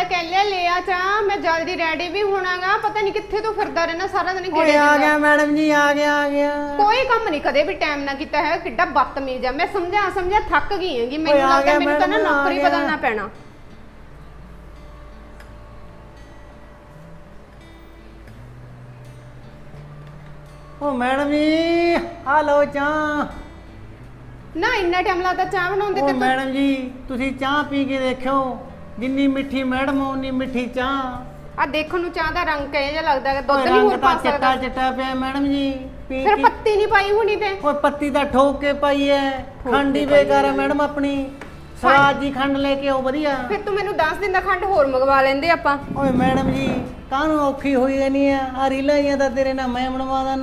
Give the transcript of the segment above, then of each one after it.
ਜਾ ਕਹਿ ਲਿਆ ਲੈ ਆ ਚਾਹ ਮੈਂ ਜਲਦੀ ਰੈਡੀ ਵੀ ਹੋਣਾਗਾ। ਪਤਾ ਨਹੀਂ ਕਿੱਥੇ ਤੂੰ ਫਿਰਦਾ ਰਹਿਣਾ ਸਾਰਾ ਦਿਨ ਓਏ ਆ। ਗਿਆ ਮੈਡਮ ਜੀ ਆ ਗਿਆ ਆ ਗਿਆ। ਕੋਈ ਕੰਮ ਨਹੀਂ ਕਦੇ ਵੀ ਟਾਈਮ ਨਾ ਕੀਤਾ ਹੈ ਕਿੱਡਾ ਬਦਤਮੀਜ਼ ਆ। ਮੈਂ ਸਮਝਾ ਸਮਝਾ ਥੱਕ ਗਈ ਹੈਗੀ ਮੈਨੂੰ ਆ ਲੱਗਦਾ ਗਿਆ ਮੈਨੂੰ ਤਾਂ ਨਾ ਮੈਡਮ, ਆ ਨੌਕਰੀ ਗਿਆ। ਬਦਲਣਾ ਪੈਣਾ। ਓ ਮੈਡਮ ਜੀ ਆ ਲਓ ਚਾਹ। ਨਾ ਇੰਨਾ ਟਾਈਮ ਲੱਗਦਾ ਚਾਹ ਬਣਾਉਂਦੇ ਓ ਤੇ ਤੂੰ ਮੈਡਮ ਜੀ ਤੁਸੀਂ ਚਾਹ ਪੀ ਕੇ ਦੇਖਿਓ। ਜਿੰਨੀ ਮਿੱਠੀ ਮੈਡਮ ਓਨੀ ਮਿੱਠੀ ਚਾਹ। ਆ ਦੇਖਣ ਨੂੰ ਚਾਹ ਦਾ ਰੰਗ ਕਿਹੋ ਜਿਹਾ ਲੱਗਦਾ ਹੈ ਦੁੱਧ ਨਹੀਂ ਹੋਰ ਪਾ ਚਿੱਟਾ ਸਕਦਾ। ਚਿੱਟਾ ਪਿਆ ਮੈਡਮ ਜੀ ਪੀ ਫਿਰ ਕੇ। ਪੱਤੀ ਨਹੀਂ ਪਾਈ ਹੋਣੀ ਤੇ। ਓਏ ਪੱਤੀ ਤਾਂ ਠੋਕ ਕੇ ਪਾਈ ਐ ਖੰਡ ਹੀ ਕੇ ਪਾਈ ਬੇਕਾਰ ਐ। ਮੈਡਮ ਆਪਣੀ। ਸਵਾਦ ਜੀ ਖੰਡ ਲੈ ਕੇ ਆਓ ਵਧੀਆ। ਫਿਰ ਤੂੰ ਮੈਨੂੰ 10 ਦਿਨ ਦਾ ਖੰਡ ਹੋਰ ਮੰਗਵਾ ਲੈਂਦੇ ਆਪਾਂ। ਓਏ ਮੈਡਮ ਜੀ ਕਾਹਨੂੰ ਔਖੀ ਹੋਈ ਜਾਨੀ ਆ ਆ ਰੀਲਾਂ ਹੀ ਆ ਤਾਂ ਤੇਰੇ ਨਾਲ ਮੈਂ ਬਣਵਾ ਦਾਂ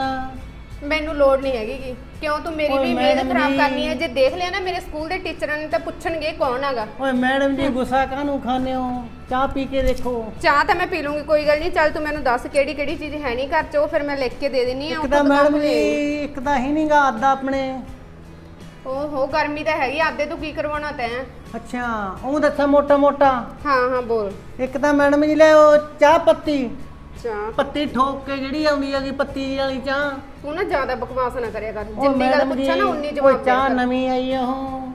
ਮੈਨੂੰ ਲੋੜ ਨਹੀਂ ਹੈਗੀ ਗੀ। ਕਿਉਂ ਤੂੰ ਮੇਰੀ ਓਏ ਵੀ ਮਿਹਨਤ ਖਰਾਬ ਜੀ। ਕਰਨੀ ਹੈ? ਜੇ ਦੇਖ ਲਿਆ ਨਾ ਮੇਰੇ ਸਕੂਲ ਦੇ ਟੀਚਰਾਂ ਨੇ ਤਾਂ ਪੁੱਛਣਗੇ ਕੌਣ ਹੈਗਾ। ਓਏ ਮੈਡਮ ਜੀ ਗੁੱਸਾ ਕਾਹਨੂੰ ਖਾਂਦੇ ਹੋ? ਚਾਹ ਪੀ ਕੇ ਦੇਖੋ। ਚਾਹ ਤਾਂ ਮੈਂ ਪੀ ਲੂੰਗੀ ਕੋਈ ਗੱਲ ਨਹੀਂ। ਚੱਲ ਤੂੰ ਮੈਨੂੰ ਦੱਸ ਕਿਹੜੀ ਕਿਹੜੀ ਚੀਜ਼ ਹੈ ਨਹੀਂ ਘਰ 'ਚ ਉਹ ਫਿਰ ਮੈਂ ਲਿਖ ਕੇ ਦੇ ਦਿੰਨੀ ਆ ਇੱਕ ਤਾਂ ਮੈਡਮ ਜੀ ਇੱਕ ਤਾਂ ਹੀ ਨਹੀਂਗਾ ਆਦਾ ਆਪਣੇ। ਓਹੋ ਗਰਮੀ ਤਾਂ ਹੈਗੀ ਆਦੇ ਤੂੰ ਕੀ ਕਰਵਾਉਣਾ ਤੈਂ? ਅੱਛਾ ਉਹ ਦੱਸਾਂ ਮੋਟਾ ਮੋਟਾ ਹਾਂ ਹਾਂ ਬੋਲ। ਇੱਕ ਤਾਂ ਮੈਡਮ ਜੀ ਲੈ ਉਹ ਚਾਹ ਪੱਤੀ। ਚਾਹ ਪੱਤੀ ਠੋਕ ਕੇ ਜਿਹੜੀ ਆਉਂਦੀ ਹੈਗੀ ਪੱਤੀ ਵਾਲੀ ਚਾਹ? ਤੂੰ ਨਾ ਜ਼ਿਆਦਾ ਬਕਵਾਸ ਨਾ ਕਰਿਆ ਕਰ। ਉਹ ਜਿੰਨੀ ਗੱਲ ਪੁੱਛਾ ਨਾ ਉਨੀ ਜੀ ਜਵਾਬ ਉਹ ਚਾਹ ਦੇ ਨਵੀਂ ਆਈ ਆ ਉਹ।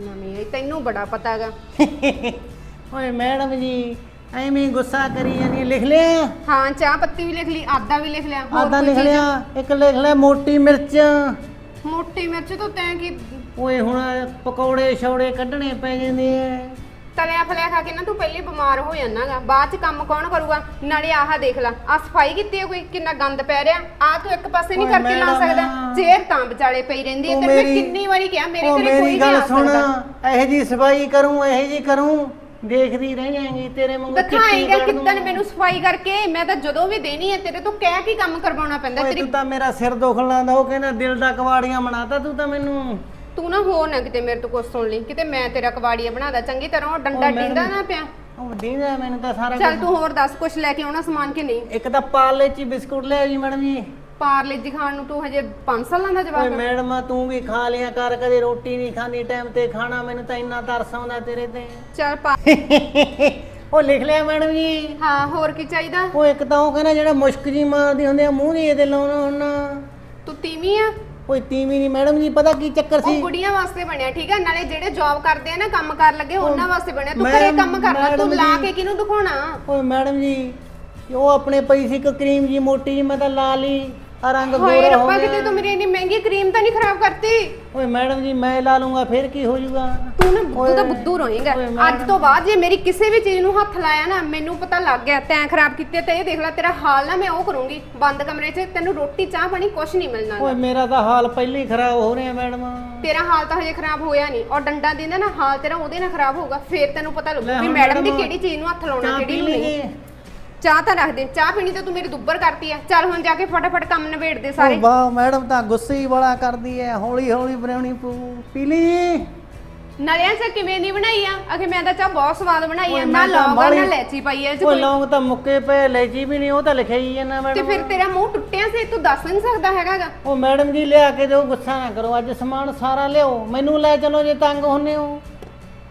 ਨਵੀਂ ਹੈ ਤੈਨੂੰ ਬੜਾ ਪਤਾ ਹੈਗਾ। ਓਏ ਮੈਡਮ ਜੀ ਐਵੇਂ ਗੁੱਸਾ ਕਰੀ ਜਾਨੀ ਲਿਖ ਲਿਆ? ਹਾਂ ਚਾਹ ਪੱਤੀ ਵੀ ਲਿਖ ਲਈ ਆਦਾ ਵੀ ਲਿਖ ਲਿਆ ਹੋਰ ਆਦਾ ਕੋਈ ਲਿਖ ਚੀਜ਼? ਲਿਆ ਇੱਕ ਲਿਖ ਲਿਆ ਮੋਟੀ ਮਿਰਚ। ਮੋਟੀ ਮਿਰਚ ਤੋਂ ਤੈਂ ਕੀ ਓਏ ਹੁਣ ਪਕੌੜੇ ਛੌੜੇ ਕੱਢਣੇ ਪੈ ਜਾਂਦੇ ਐ ਤਲਿਆ ਫਲਿਆ ਖਾ ਕੇ ਨਾ ਤੂੰ ਪਹਿਲੇ ਬਿਮਾਰ ਹੋ ਜਾਣਾਗਾ। ਬਾਅਦ ਚ ਕੰਮ ਕੌਣ ਕਰੂਗਾ? ਨਾਲੇ ਆਹ ਦੇਖ ਲੈ ਆ ਸਫ਼ਾਈ ਕੀਤੀ ਹੈ ਕੋਈ? ਕਿੰਨਾ ਗੰਦ ਪੈ ਰਿਹਾ? ਆ ਤੂੰ ਇੱਕ ਪਾਸੇ ਨਹੀਂ ਓਏ ਕਰਕੇ ਲਾ ਮੈਡਮ। ਸਕਦਾ। ਚੇਰ ਤਾਂ ਵਿਚਾਲੇ ਪਈ ਰਹਿੰਦੀ ਹੈ ਉਹ ਤੇ ਮੈਂ ਮੇਰੀ- ਕਿੰਨੀ ਵਾਰੀ ਕਿਹਾ ਮੇਰੇ ਉਹ ਘਰੇ ਕੋਈ ਮੇਰੀ ਨਹੀਂ ਗੱਲ ਆ ਸੁਣ। ਸਕਦਾ। ਇਹੋ ਜੀ ਸਫ਼ਾਈ ਕਰੂੰ ਇਹੋ ਜੀ ਕਰੂੰ ਦੇਖਦੀ ਰਹਿ ਜਾਏਗੀ ਤੇਰੇ ਵਾਂਗੂ ਚਿੱਟੀ ਦਿਖਾਏਗਾ ਕਰ ਦੂੰ। ਕਿੱਦਣ ਮੈਨੂੰ ਸਫ਼ਾਈ ਕਰਕੇ। ਮੈਂ ਤਾਂ ਜਦੋਂ ਵੀ ਦੇਣੀ ਹੈ ਤੇਰੇ ਤੋਂ ਕਹਿ ਕੇ ਕੰਮ ਕਰਵਾਉਣਾ ਪੈਂਦਾ। ਓਏ ਤੇਰੀ ਤੂੰ ਤਾਂ ਮੇਰਾ ਸਿਰ ਦੁਖਣ ਲਾਂਦਾ ਉਹ ਕਹਿੰਦਾ ਦਿਲ ਦਾ ਕਵਾੜੀਆਂ ਬਣਾਤਾ ਤੂੰ ਤਾਂ ਮੈਨੂੰ। ਤੂੰ ਨਾ ਹੋਰ ਨਾ ਕਿਤੇ ਮੇਰੇ ਤੋਂ ਕੁਝ ਸੁਣ ਲਈ ਕਿਤੇ ਮੈਂ ਤੇਰਾ ਕਵਾੜੀਆ ਬਣਾਦਾ ਚੰਗੀ ਤਰ੍ਹਾਂ ਉਹ ਡੰਡਾ ਉਹ ਟਿੰਦਾ ਨਾ ਪਿਆ। ਉਹ ਦੀਦਾ ਮੈਨੂੰ ਤਾਂ ਸਾਰਾ ਚੱਲ। ਤੂੰ ਹੋਰ ਦੱਸ ਕੁਝ ਲੈ ਕੇ ਆਉਣਾ ਸਮਾਨ ਕਿ ਨਹੀਂ? ਇੱਕ ਤਾਂ ਪਾਰਲੇ ਚ ਹੀ ਬਿਸਕੁਟ ਲੈ ਜੀ ਮੈਡਮ ਜੀ। ਪਾਰਲੇ ਜੀ ਖਾਣ ਨੂੰ ਤੂੰ ਹਜੇ 5 ਸਾਲਾਂ ਦਾ ਓਏ ਜਵਾਬ ਮੈਡਮ ਤੂੰ ਵੀ ਖਾ ਲਿਆ ਕਰ ਕਦੇ ਰੋਟੀ ਨਹੀਂ ਖਾਂਦੀ ਟਾਈਮ ਤੇ ਖਾਣਾ ਮੈਨੂੰ ਤਾਂ ਇੰਨਾ ਤਰਸ ਆਉਂਦਾ ਤੇਰੇ ਤੇ। ਚੱਲ ਪਾ ਉਹ ਲਿਖ ਲਿਆ ਮੈਡਮ ਜੀ। ਹਾਂ ਹੋਰ ਕੀ ਚਾਹੀਦਾ? ਉਹ ਇੱਕ ਤਾਂ ਉਹ ਕਹਿੰਦਾ ਜਿਹੜਾ ਮੁਸ਼ਕ ਜੀ ਮਾਰਦੀ ਹੁੰਦੀ ਆ ਮੂੰਹ ਦੀ ਇਹਦੇ ਲਾਉਣਾ ਹੁਣ ਤੂੰ ਤੀਵੀਂ ਆ? ਓਏ ਤੀਵੀਂ ਨਹੀਂ ਮੈਡਮ ਜੀ ਪਤਾ ਕੀ ਚੱਕਰ ਉਹ ਸੀ ਕੁੜੀਆਂ ਵਾਸਤੇ ਬਣਿਆ ਠੀਕ ਹੈ ਨਾਲੇ ਜਿਹੜੇ ਜੌਬ ਕਰਦੇ ਆ ਨਾ ਕੰਮ ਕਰ ਲੱਗੇ ਉਹਨਾਂ ਵਾਸਤੇ ਬਣਿਆ। ਤੂੰ ਘਰੇ ਕੰਮ ਕਰਨਾ ਤੂੰ ਮੈਡਮ ਲਾ ਜੀ। ਕੇ ਕਿਹਨੂੰ ਦਿਖਾਉਣਾ? ਓਏ ਮੈਡਮ ਜੀ ਉਹ ਆਪਣੇ ਪਈ ਸੀ ਇੱਕ ਕਰੀਮ ਜੀ ਮੋਟੀ ਜੀ ਮੈਂ ਤਾਂ ਲਾ ਲਈ। ਆ ਰੰਗ ਹੋਏ ਗੋਰਾ ਹੋ ਰੱਬਾ ਕਿਤੇ ਤੂੰ ਮੇਰੀ ਇੰਨੀ ਮਹਿੰਗੀ ਕਰੀਮ ਤਾਂ ਨਹੀਂ ਖਰਾਬ ਕਰਤੀ? ਓਏ ਮੈਡਮ ਜੀ ਮੈਂ ਲਾ ਲੂੰਗਾ ਫਿਰ ਕੀ ਹੋ ਜਾਊਗਾ ਤੂੰ ਨਾ ਦਾ ਓਏ, ਬੁੱਧੂ ਓਏ ਮੈਡਮ। ਅੱਜ ਤੋਂ ਬਾਅਦ ਜੇ ਮੇਰੀ ਕਿਸੇ ਵੀ ਚੀਜ਼ ਨੂੰ ਹੱਥ ਲਾਇਆ ਨਾ ਮੈਨੂੰ ਪਤਾ ਲੱਗ ਗਿਆ ਤੈਂ ਖਰਾਬ ਕੀਤੀ ਤੇ ਇਹ ਦੇਖ ਲੈ ਤੇਰਾ ਹਾਲ ਨਾ ਮੈਂ ਉਹ ਕਰੂੰਗੀ ਬੰਦ ਕਮਰੇ 'ਚ ਤੈਨੂੰ ਰੋਟੀ ਚਾਹ ਪਾਣੀ ਕੁਝ ਨਹੀਂ ਮਿਲਣਾ ਓਏ ਮੇਰਾ ਤਾਂ ਹਾਲ ਪਹਿਲੇ ਹੀ ਖਰਾਬ ਹੋ ਰਿਹਾ ਮੈਡਮ। ਤੇਰਾ ਹਾਲ ਤਾਂ ਹਜੇ ਖਰਾਬ ਹੋਇਆ ਨਹੀਂ ਔਰ ਡੰਡਾ ਦਿੰਦਾ ਨਾ ਹਾਲ ਤੇਰਾ ਉਹਦੇ ਨਾਲ ਖਰਾਬ ਹੋਊਗਾ ਫੇਰ ਤੈਨੂੰ ਪਤਾ ਲੱਗੂ ਲੈ ਵੀ ਹੁਣ ਮੈਡਮ ਦੀ ਮੈਡਮ, ਕਿਹੜੀ ਚੀਜ਼ ਨੂੰ ਹੱਥ ਲਾਉਣਾ ਚਾਹ ਕਿਹੜੀ ਪੀ ਨੂੰ ਨਹੀਂ। ਲਈਏ ਚਾਹ ਤਾਂ ਰੱਖ ਦੇ ਚਾਹ ਪੀਣੀ ਤਾਂ ਤੂੰ ਮੇਰੀ ਦੁੱਬਰ ਕਰਤੀ ਆ ਚੱਲ ਹੁਣ ਜਾ ਕੇ ਫਟਾਫਟ ਕੰਮ ਨਿਬੇੜ ਦੇ ਸਾਰੇ। ਵਾਹ ਮੈਡਮ ਤਾਂ ਗੁੱਸੇ ਹੀ ਬੜਾ ਕਰਦੀ ਐ। ਹੌਲੀ ਹੌਲੀ ਬਣਾਉਣੀ ਪੀ ਲਈ ਨਲਿਆਂ ਚ ਕਿਵੇਂ ਦੀ ਬਣਾਈ ਆ? ਅਖੇ ਮੈਂ ਤਾਂ ਚਾਹ ਬਹੁਤ ਸਵਾਦ ਬਣਾਈ ਆ ਨਾ ਲੌਂਗ ਆ, ਨਾ ਲੈਚੀ ਪਾਈ ਐ। ਇਹ ਚ ਓਏ ਕੋਈ ਲੌਂਗ ਤਾਂ ਮੁੱਕੇ ਪਏ ਲੈਚੀ ਵੀ ਨਹੀਂ ਉਹ ਤਾਂ ਲਿਖਿਆ ਹੀ ਜਾਂਦਾ ਤੇ ਮੈਡਮ ਫਿਰ ਤੇਰਾ ਮੂੰਹ ਟੁੱਟਿਆ ਸੀ ਤੂੰ ਦੱਸ ਨਹੀਂ ਸਕਦਾ ਹੈਗਾਗਾ ਉਹ ਮੈਡਮ ਜੀ ਲਿਆ ਕੇ ਦਿਓ ਗੁੱਸਾ ਨਾ ਕਰੋ। ਅੱਜ ਸਮਾਨ ਸਾਰਾ ਲਿਓ ਮੈਨੂੰ ਲੈ ਚਲੋ ਜੇ ਤੰਗ ਹੁੰਨੇ ਹੋ।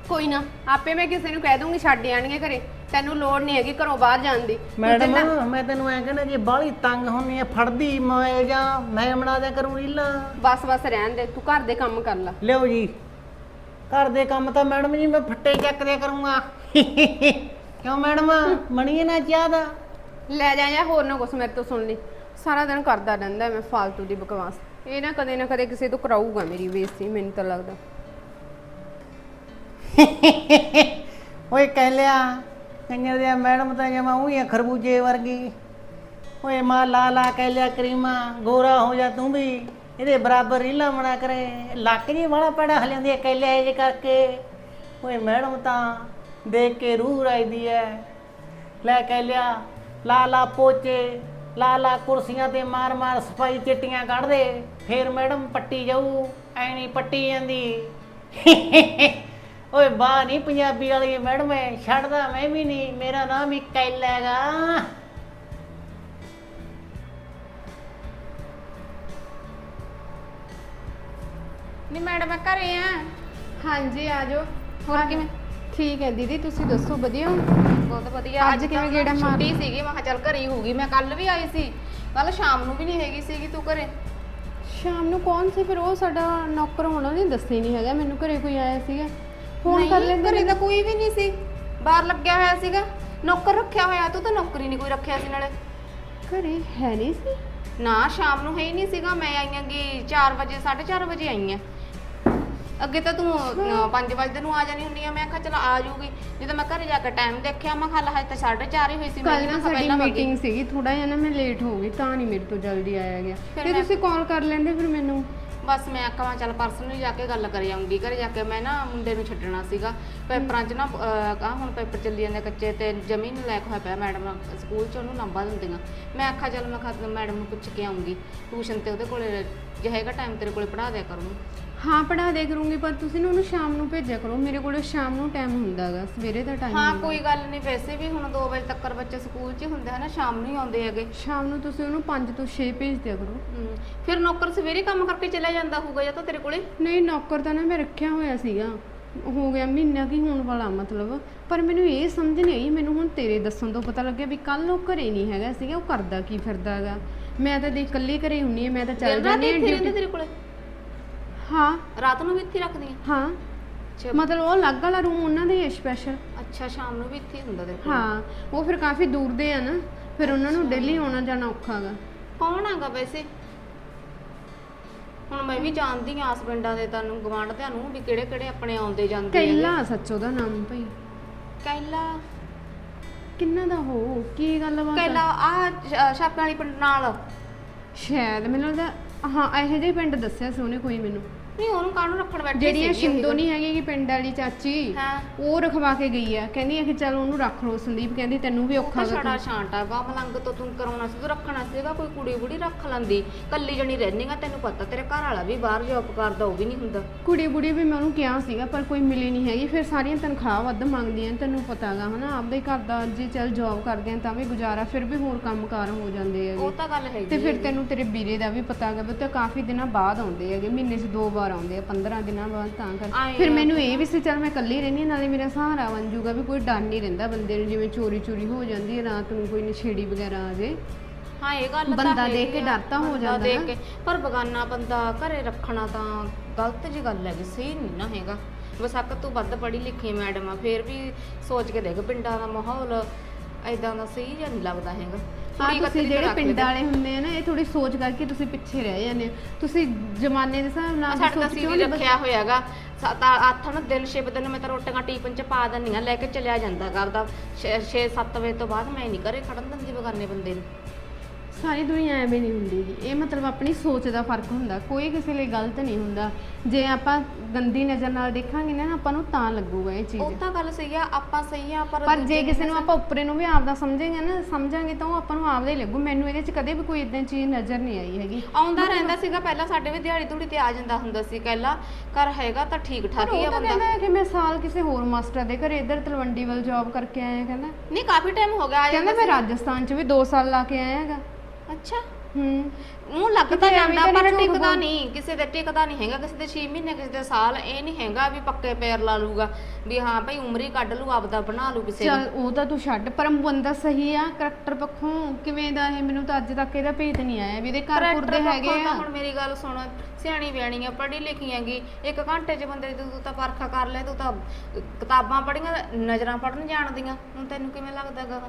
ਕੋਈ ਨਾ ਆਪੇ ਮੈਂ ਕਿਸੇ ਨੂੰ ਕਹਿ ਦੂੰਗੀ ਛੱਡ ਆਣਗੇ ਘਰੇ। ਤੈਨੂੰ ਲੋੜ ਨਹੀਂ ਹੈਗੀ ਘਰੋਂ ਬਾਹਰ ਜਾਣ ਦੀ। ਤੂੰ ਮੈਡਮ ਜਿੰਨਾ- ਮੈਂ ਤੈਨੂੰ ਐ ਕਹਿੰਦਾ ਜੇ ਬਾਹਲੀ ਤੰਗ ਹੁੰਨੀ ਐ ਫੜਦੀ ਮੈਂ ਜਾਂ ਮੈਂ ਬਣਾ ਦਿਆ ਕਰੂੰ ਰੀਲਾਂ। ਬਸ ਬਸ ਰਹਿਣ ਦੇ ਤੂੰ ਘਰ ਦੇ ਕੰਮ ਕਰ ਲੈ। ਲਿਓ ਜੀ। ਘਰ ਦੇ ਕੰਮ ਤਾਂ ਮੈਡਮ ਜੀ ਮੈਂ ਫੱਟੇ ਚੱਕ ਦਿਆ ਕਰੂੰਗਾ। ਕਿਉਂ ਮੈਡਮ? ਮਣੀਏ ਨਾ ਚਾਹ ਦਾ। ਲੈ ਜਾ ਜਾਂ ਹੋਰ ਨਾ ਕੁਛ ਮੇਰੇ ਤੋਂ ਸੁਣ ਲਈ। ਸਾਰਾ ਦਿਨ ਕਰਦਾ ਰਹਿੰਦਾ ਮੈਂ ਫਾਲਤੂ ਦੀ ਬਕਵਾਸ। ਇਹ ਨਾ ਕਦੇ ਨਾ ਕਦੇ ਕਿਸੇ ਤੋਂ ਕਰਾਊਗਾ ਮੇਰੀ ਬੇਇੱਜ਼ਤੀ ਮੈਨੂੰ ਤਾਂ ਲੱਗਦਾ। ਓਏ ਕਹਿ ਲਿਆ। ਕਈਆਂ ਦੇ ਮੈਡਮ ਤਾਂ ਜਮਾ ਉਹੀ ਖਰਬੂਜੇ ਵਰਗੀ। ਓਏ ਮਾਂ ਲਾ ਲਾ ਕਹਿ ਲਿਆ ਕਰੀਮਾ ਗੋਰਾ ਹੋ ਜਾ ਤੂੰ ਵੀ। ਇਹਦੇ ਬਰਾਬਰ ਰੀਲਾ ਬਣਾ ਕਰੇ। ਲੱਕ ਜੀ ਵਾਲਾ ਪੜਾ ਹਲਿਆਂਦੀ ਕਹਿ ਲਿਆ ਜੇ ਕਰਕੇ। ਓਏ ਮੈਡਮ ਤਾਂ ਦੇਖ ਕੇ ਰੂਹ ਰਾਈਦੀ ਐ। ਲੈ ਕਹਿ ਲਿਆ ਲਾ ਲਾ ਪੋਚੇ ਲਾ ਲਾ ਕੁਰਸੀਆਂ ਤੇ ਮਾਰ ਮਾਰ ਸਫ਼ਾਈ ਚਿੱਟੀਆਂ ਕੱਢ ਦੇ। ਫੇਰ ਮੈਡਮ ਪੱਟੀ ਜਾਊ, ਐ ਪੱਟੀ ਜਾਂਦੀ। ਓਏ ਬਾਹ ਨਹੀਂ ਪੰਜਾਬੀ ਵਾਲੀ ਮੈਡਮ ਐ ਛੱਡਦਾ ਮੈਂ ਵੀ ਨਹੀਂ ਮੇਰਾ ਨਾਮ ਹੀ ਕੈਲ ਹੈਗਾ। ਨਹੀਂ ਮੈਡਮ ਮੈਂ ਘਰੇ ਆ। ਹਾਂਜੀ ਆ ਜਾਓ। ਹੋਰ ਕਿਵੇਂ? ਠੀਕ ਹੈ ਦੀਦੀ ਤੁਸੀਂ ਦੱਸੋ ਵਧੀਆ ਹੋ? ਬਹੁਤ ਵਧੀਆ। ਅੱਜ ਕਿਵੇਂ ਤਾਂ ਗੇੜਾ ਮਾਰ- ਛੁੱਟੀ ਸੀਗੀ ਮੈਂ ਕਿਹਾ ਚੱਲ ਘਰੇ ਹੀ ਹੋਊਗੀ। ਮੈਂ ਕੱਲ ਵੀ ਆਈ ਸੀ। ਕੱਲ ਸ਼ਾਮ ਨੂੰ ਵੀ ਨਹੀਂ ਹੈਗੀ ਸੀਗੀ ਤੂੰ ਘਰੇ। ਸ਼ਾਮ ਨੂੰ ਕੌਣ ਸੀ? ਫਿਰ ਉਹ ਸਾਡਾ ਨੌਕਰ ਹੋਣਾ ਨਹੀਂ ਦੱਸੇ ਨਹੀਂ ਹੈਗਾ। ਮੈਨੂੰ ਘਰੇ ਕੋਈ ਆਇਆ ਸੀਗਾ। ਫੋਨ ਕਰ ਨਹੀਂ, ਲੈਂਦੇ ਘਰੇ ਤਾਂ ਕੋਈ ਵੀ ਨਹੀਂ ਸੀ। ਬਾਹਰ ਲੱਗਿਆ ਹੋਇਆ ਸੀਗਾ। ਨੌਕਰ ਰੱਖਿਆ ਹੋਇਆ ਤੂੰ ਤਾਂ ਨੌਕਰੀ ਨਹੀਂ ਕੋਈ ਰੱਖਿਆ ਸੀ ਨਾਲੇ। ਘਰੇ ਹੈ ਨਹੀਂ ਸੀ? ਨਾ ਸ਼ਾਮ ਨੂੰ ਹੈ ਹੀ ਨਹੀਂ ਸੀਗਾ। ਮੈਂ ਆਈਆਂ ਕਿ 4 ਵਜੇ 4:30 ਵਜੇ ਆਈ ਆ ਅੱਗੇ ਤਾਂ ਤੂੰ 5 ਵਜੇ ਨੂੰ ਆ ਜਾਣੀ ਹੁੰਦੀ ਆ। ਮੈਂ ਕਿਹਾ ਚਲ ਆ ਜਾਊਗੀ ਜਦੋਂ ਮੈਂ ਘਰੇ ਜਾ ਕੇ ਟਾਈਮ ਦੇਖਿਆ ਮੈਂ ਕਿਹਾ ਹਜੇ ਤਾਂ 4:30 ਹੀ ਹੋਈ ਸੀ। ਕੱਲ ਨਾ ਕਿਹਾ ਸਾਡੀ ਪਹਿਲਾਂ ਵਗ ਗਈ। ਮੀਟਿੰਗ ਸੀਗੀ। ਥੋੜਾ ਜਿਹਾ ਨਾ ਮੈਂ ਲੇਟ ਹੋ ਗਈ ਤਾਂ ਨਹੀਂ ਮੇਰੇ ਤੋਂ ਜਲਦੀ ਆਇਆ ਗਿਆ। ਫਿਰ ਤੇ ਮੈਂ- ਤੁਸੀਂ ਕਾਲ ਕਰ ਲੈਂਦੇ ਫਿਰ ਮੈਨੂੰ। ਬਸ ਮੈਂ ਆਖਾਂ ਚੱਲ ਪਰਸਨਲੀ ਜਾ ਕੇ ਗੱਲ ਕਰ ਆਉਂਗੀ। ਘਰੇ ਜਾ ਕੇ ਮੈਂ ਨਾ ਮੁੰਡੇ ਨੂੰ ਛੱਡਣਾ ਸੀਗਾ। ਪੇਪਰਾਂ 'ਚ ਨਾ ਆ ਹੁਣ ਪੇਪਰ ਚੱਲੀ ਜਾਂਦੇ ਕੱਚੇ ਤੇ ਜ਼ਮੀਨ ਲਾਇਕ ਹੋਇਆ ਪਿਆ ਮੈਡਮ, ਸਕੂਲ 'ਚ ਉਹਨੂੰ ਲੰਬਾ ਦਿੰਦੀਆਂ। ਮੈਂ ਆਖਾਂ ਚੱਲ ਮੈਂ ਖਾ ਮੈਡਮ ਨੂੰ ਪੁੱਛ ਕੇ ਆਉਂਗੀ। ਟਿਊਸ਼ਨ ਤੇ ਉਹਦੇ ਕੋਲੇ, ਜੇ ਹੈਗਾ ਟਾਈਮ ਤੇਰੇ ਕੋਲੇ ਪੜ੍ਹਾ ਦਿਆ ਕਰੂੰ। ਹਾਂ ਪੜਾ ਦੇ ਕਰੂੰਗੀ ਪਰ ਤੁਸੀਂ ਨਾ ਉਹਨੂੰ ਸ਼ਾਮ ਨੂੰ ਭੇਜਿਆ ਕਰੋ। ਮੇਰੇ ਕੋਲ ਸ਼ਾਮ ਨੂੰ ਟਾਈਮ ਹੁੰਦਾਗਾ ਸਵੇਰੇ ਦਾ ਟਾਈਮ ਹਾਂ ਕੋਈ ਗੱਲ ਨਹੀਂ ਵੈਸੇ ਵੀ ਹੁਣ 2 ਵਜੇ ਤੱਕ ਬੱਚੇ ਸਕੂਲ 'ਚ ਹੁੰਦੇ ਹਨ ਸ਼ਾਮ ਨੂੰ ਹੀ ਆਉਂਦੇ ਹੈਗੇ। ਸ਼ਾਮ ਨੂੰ ਤੁਸੀਂ ਉਹਨੂੰ 5 ਤੋਂ 6 ਭੇਜ ਦਿਆ ਕਰੋ। ਹਮ, ਫਿਰ ਨੌਕਰ ਸਵੇਰੇ ਕੰਮ ਕਰਕੇ ਚਲਾ ਜਾਂਦਾ ਹੋਊਗਾ ਜਾਂ ਤਾਂ ਤੇਰੇ ਕੋਲੇ? ਨਹੀਂ ਨੌਕਰ ਤਾਂ ਨਾ ਮੈਂ ਰੱਖਿਆ ਹੋਇਆ ਸੀਗਾ। ਹੋ ਗਿਆ ਮਹੀਨਾ ਕੀ ਹੋਣ ਵਾਲਾ ਮਤਲਬ। ਪਰ ਮੈਨੂੰ ਇਹ ਸਮਝ ਨਹੀਂ ਆਈ ਮੈਨੂੰ ਹੁਣ ਤੇਰੇ ਦੱਸਣ ਤੋਂ ਪਤਾ ਲੱਗਿਆ ਵੀ ਕੱਲ ਉਹ ਘਰੇ ਨਹੀਂ ਹੈਗਾ ਸੀਗਾ ਉਹ ਕਰਦਾ ਕੀ ਫਿਰਦਾ ਹੈਗਾ ਮੈਂ ਤਾਂ ਦੇਖ ਇਕੱਲੀ ਘਰੇ ਹੁੰਨੀ ਆ ਮੈਂ ਤਾਂ ਚੱਲ ਦਿਨ ਰਾਤ ਜਾਂਦੀ ਇੱਥੇ ਹਾਂ ਰਹਿੰਦੇ duty- ਤੇਰੇ ਕੋਲੇ? ਹਾਂ। ਰਾਤ ਨੂੰ ਵੀ ਇੱਥੇ ਰੱਖਦੀ ਆ? ਹਾਂ। ਅੱਛਾ ਮਤਲਬ ਉਹ ਅਲੱਗ ਵਾਲਾ ਰੂਮ ਉਹਨਾਂ ਦਾ ਹੀ ਹੈ ਸਪੈਸ਼ਲ ਅੱਛਾ ਸ਼ਾਮ ਨੂੰ ਵੀ ਇੱਥੇ ਹੀ ਹੁੰਦਾ ਕੋਲ ਹਾਂ। ਉਹ ਫਿਰ ਕਾਫੀ ਦੂਰ ਦੇ ਆ ਨਾ। ਫਿਰ ਉਹਨਾਂ ਨੂੰ ਡੇਲੀ ਆਉਣਾ ਜਾਣਾ ਔਖਾ ਕੌਣ ਹੈਗਾ ਵੈਸੇ? ਹੁਣ ਮੈਂ ਵੀ ਜਾਣਦੀ ਆ ਆਸ ਪਿੰਡਾਂ ਦੇ ਤੈਨੂੰ ਗਵਾਂਢਦਿਆਂ ਨੂੰ ਵੀ ਕਿਹੜੇ ਕਿਹੜੇ ਆਪਣੇ ਆਉਂਦੇ ਜਾਂਦੇ ਹੈਗੇ। ਕੈਲਾ ਸੱਚ ਉਹਦਾ ਨਾਮ ਭਾਈ। ਕੈਲਾ। ਕਿੰਨਾ ਦਾ ਹੋ? ਕੀ ਗੱਲ ਬਾਤ ਕੈਲਾ ਆ ਛਾਪੇ ਵਾਲੀ ਪਿੰਡ ਨਾਲ। ਸ਼ਾਇਦ ਮੈਨੂੰ ਲੱਗਦਾ ਹਾਂ ਇਹੋ ਜਿਹੇ ਪਿੰਡ ਦੱਸਿਆ ਸੀ ਉਹਨੇ ਕੋਈ ਮੈਨੂੰ। ਨਹੀਂ ਉਹਨੂੰ ਕਾਹਨੂੰ ਰੱਖਣ ਬੈਠੀ ਜਿਹੜੀ ਇਹ ਸੀਗੀ ਉਹ? ਸ਼ਿੰਦੋ ਨਹੀਂ ਹੈਗੀ ਕਿ ਪਿੰਡ ਵਾਲੀ ਚਾਚੀ ਹਾਂ। ਉਹ ਰਖਵਾ ਕੇ ਗਈ ਆ। ਕਹਿੰਦੀ ਆ ਕਿ ਚੱਲ ਉਹਨੂੰ ਰੱਖ ਲਓ ਸੰਦੀਪ ਕਹਿੰਦੀ ਤੈਨੂੰ ਵੀ ਔਖਾ ਉਹ ਛੜਾ ਛਾਂਟਾ ਗਾ ਮਲੰਗ ਤੋਂ ਤੂੰ ਕਰਾਉਣਾ ਸੀ ਤੂੰ ਰੱਖਣਾ ਸੀਗਾ ਕੋਈ ਕੁੜੀ ਬੁੜੀ ਰੱਖ ਲੈਂਦੀ। ਕੱਲੀ ਜਣੀ ਰਹਿੰਦੀਗਾ ਤੈਨੂੰ ਪਤਾ ਤੇਰੇ ਘਰ ਵਾਲਾ ਵੀ ਬਾਹਰ ਜੌਬ ਕਰਦਾ ਉਹ ਵੀ ਨਹੀਂ ਹੁੰਦਾ। ਕੁੜੀ ਬੁੜੀ ਵੀ ਮੈਂ ਉਹਨੂੰ ਕਿਹਾ ਸੀਗਾ ਪਰ ਕੋਈ ਮਿਲੀ ਨਹੀਂ ਹੈਗੀ। ਫਿਰ ਸਾਰੀਆਂ ਤਨਖਾਹ ਵੱਧ ਮੰਗਦੀਆਂ ਤੈਨੂੰ ਪਤਾ ਗਾ ਹਨਾ ਆਪਦੇ ਘਰ ਦਾ ਜੇ ਚੱਲ ਜੌਬ ਕਰਦੇ ਆ ਤਾਂ ਵੀ ਗੁਜ਼ਾਰਾ ਫਿਰ ਵੀ ਹੋਰ ਕੰਮਕਾਰ ਹੋ ਜਾਂਦੇ ਉਹ ਹੈਗੇ ਤਾਂ ਗੱਲ ਹੈਗੀ ਤੇ ਫਿਰ ਤੈਨੂੰ ਤੇਰੇ ਵੀਰੇ ਦਾ ਵੀ ਪਤਾ ਗਾ ਵੀ ਉਹ ਤਾਂ ਕਾਫੀ ਦਿਨਾਂ ਬਾਅਦ ਆਉਂਦੇ ਹੈਗੇ ਮਹੀਨੇ 'ਚ ਦੋ ਵਾਰ ਆਉਂਦੇ ਆ 15 ਦਿਨਾਂ ਬਾਅਦ ਤਾਂ ਕਰ ਫਿਰ ਮੈਨੂੰ ਇਹ ਵੀ ਸੀ ਚੱਲ ਮੈਂ ਇਕੱਲੀ ਰਹਿੰਦੀ ਹਾਂ, ਨਾਲੇ ਮੇਰਾ ਸਹਾਰਾ ਬਣ ਜਾਊਗਾ ਵੀ ਕੋਈ ਡਰ ਨਹੀਂ ਰਹਿੰਦਾ ਬੰਦੇ ਨੂੰ ਜਿਵੇਂ ਚੋਰੀ ਚੋਰੀ ਹੋ ਜਾਂਦੀ ਹੈ ਰਾਤ ਨੂੰ ਕੋਈ ਨਸ਼ੇੜੀ ਵਗੈਰਾ ਆ ਜਾਏ ਹਾਂ ਇਹ ਗੱਲ ਤਾਂ ਬੰਦਾ ਦੇਖ ਕੇ ਆ, ਡਰ ਤਾਂ ਹੋ ਜਾਂਦਾ ਦੇਖ। ਕੇ। ਪਰ ਬਗਾਨਾ ਬੰਦਾ ਘਰੇ ਰੱਖਣਾ ਤਾਂ ਗਲਤ ਜੀ ਗੱਲ ਹੈਗੀ ਸਹੀ ਨਹੀਂ ਨਾ ਹੈਗਾ। ਵਸਕ ਤੂੰ ਵੱਧ ਪੜ੍ਹੀ ਲਿਖੀ ਮੈਡਮ ਆ ਫੇਰ ਵੀ ਸੋਚ ਕੇ ਦੇਖ ਪਿੰਡਾਂ ਦਾ ਮਾਹੌਲ ਐਦਾਂ ਦਾ ਸਹੀ ਜਿਹਾ ਨਹੀਂ ਲੱਗਦਾ ਹੈਗਾ। ਹਾਂ ਕੁੜੀ ਤੁਸੀਂ ਜਿਹੜੇ ਪਿੰਡ। ਵਾਲੇ ਹੁੰਦੇ ਆ ਨਾ ਇਹ ਥੋੜੀ ਸੋਚ ਕਰਕੇ ਤੁਸੀਂ ਪਿੱਛੇ ਰਹਿ ਜਾਂਦੇ ਹੋ। ਤੁਸੀਂ ਜ਼ਮਾਨੇ ਦੇ ਹਿਸਾਬ ਆ ਨਾਲ ਸੋਚ ਕਿਉਂ ਨਹੀਂ ਰੱਖਿਆ ਹੋਇਆਗਾ। ਸੱਤ ਅੱਠ ਨੂੰ ਦਿਨ ਛਿਪ ਦਿਨ ਮੈਂ ਤਾਂ ਰੋਟੀਆਂ ਟੀਪਨ ਚ ਪਾ ਦਿੰਦੀਆਂ ਲੈ ਕੇ ਚਲਿਆ ਜਾਂਦਾ ਕਰਦਾ 6-7 ਵਜੇ ਤੋਂ ਬਾਅਦ ਮੈਂ ਨਹੀਂ ਘਰੇ ਖੜਨ ਦਿੰਦੀ ਬਗਾਨੇ ਬੰਦੇ ਨੂੰ। ਸਾਰੀ ਦੁਨੀਆ ਐਵੇਂ ਨਹੀਂ ਹੁੰਦੀ ਗੀ। ਇਹ ਮਤਲਬ ਆਪਣੀ ਸੋਚ ਦਾ ਫ਼ਰਕ ਹੁੰਦਾ। ਕੋਈ ਕਿਸੇ ਲਈ ਗਲਤ ਨਹੀਂ ਹੁੰਦਾ। ਜੇ ਆਪਾਂ ਗੰਦੀ ਨਜ਼ਰ ਨਾਲ ਦੇਖਾਂਗੇ ਨਾ ਆਪਾਂ ਨੂੰ ਤਾਂ ਲੱਗੂਗਾ ਇਹ ਉਹ ਚੀਜ਼ ਤਾਂ ਗੱਲ ਸਹੀ ਆ ਆਪਾਂ ਸਹੀ ਆ ਪਰ ਪਰ ਜੇ ਕਿਸੇ ਨੂੰ ਆਪਾਂ ਉੱਪਰੇ ਨੂੰ ਵੀ ਆਪਦਾ ਸਮਝਾਂਗੇ ਨਾ ਸਮਝਾਂਗੇ ਤਾਂ ਉਹ ਆਪਾਂ ਨੂੰ ਆਪਦਾ ਹੀ ਲੱਗੂ। ਮੈਨੂੰ ਇਹਦੇ 'ਚ ਕਦੇ ਵੀ ਕੋਈ ਇਦਾਂ ਚੀਜ਼ ਨਜ਼ਰ ਨਹੀਂ ਆਈ ਹੈਗੀ। ਆਉਂਦਾ ਰਹਿੰਦਾ ਸੀਗਾ ਪਹਿਲਾਂ ਸਾਡੇ ਵੀ ਦਿਹਾੜੀ ਧੂੜੀ ਤੇ ਆ ਜਾਂਦਾ ਹੁੰਦਾ ਸੀ। ਕਹਿਲਾ ਘਰ ਹੈਗਾ ਤਾਂ ਠੀਕ ਪਰ ਠਾਕ ਹੀ ਉਹ ਆ ਤਾਂ ਬੰਦਾ। ਕਹਿੰਦਾ ਹੈ ਕਿ ਮੈਂ ਸਾਲ ਕਿਸੇ ਹੋਰ ਮਾਸਟਰ ਦੇ ਘਰੇ ਇੱਧਰ ਤਲਵੰਡੀ ਵੱਲ ਜੌਬ ਕਰਕੇ ਆਇਆ ਕਹਿੰਦਾ। ਨਹੀਂ ਕਾਫੀ ਟਾਈਮ ਹੋ ਗਿਆ ਆ ਕਹਿੰਦਾ ਜਾਂਦਾ ਮੈਂ ਰਾਜਸਥਾਨ 'ਚ ਵੀ 2 ਸਾਲ ਲਾ ਕੇ ਆਇਆ ਹੈਗਾ। ਅੱਛਾ। ਹੂੰ। ਉਹ ਲੱਗਦਾ ਕਿਤੇ ਐਵੇਂ ਜਾਂਦਾ ਤਾਂ ਪਰ ਨਹੀਂ ਝੂਠ ਟਿਕਦਾ ਬੋਲ- ਨਹੀਂ ਕਿਸੇ ਦੇ ਟਿਕਦਾ ਨਹੀਂ ਹੈਗਾ ਕਿਸੇ ਦੇ 6 ਮਹੀਨੇ ਕਿਸੇ ਦੇ ਸਾਲ ਇਹ ਨਹੀਂ ਹੈਗਾ ਵੀ ਪੱਕੇ ਪੈਰ ਲਾ ਲੂਗਾ ਵੀ ਹਾਂ ਭਾਈ ਉਮਰ ਹੀ ਕੱਢ ਲੂ ਆਪਦਾ ਬਣਾ ਲੂ ਕਿਸੇ ਚੱਲ ਉਹ ਤਾਂ ਤੂੰ ਛੱਡ ਪਰ ਬੰਦਾ ਸਹੀ ਆ ਕਰੈਕਟਰ ਪੱਖੋਂ ਕਿਵੇਂ ਦਾ ਇਹ ਮੈਨੂੰ ਤਾਂ ਅੱਜ ਤੱਕ ਇਹਦਾ ਭੇਤ ਨਹੀਂ ਆਇਆ ਵੀ ਇਹਦੇ ਘਰ Character ਪੁਰਦੇ ਹੈਗੇ ਤਾਂ ਆ। ਹੁਣ ਮੇਰੀ ਗੱਲ ਸੁਣ ਸਿਆਣੀ ਬਿਆਣੀ ਆ ਪੜ੍ਹੀ ਲਿਖੀ ਹੈਗੀ ਇੱਕ ਘੰਟੇ 'ਚ ਬੰਦੇ ਦੀ ਤੂੰ ਤਾਂ ਪਰਖਾ ਕਰ ਲੈ ਤੂੰ ਤਾਂ ਕਿਤਾਬਾਂ ਪੜ੍ਹੀਆਂ ਨਜ਼ਰਾਂ ਪੜਨ ਜਾਣਦੀਆਂ ਹੁਣ ਤੈਨੂੰ ਕਿਵੇਂ ਲੱਗਦਾ ਗਾ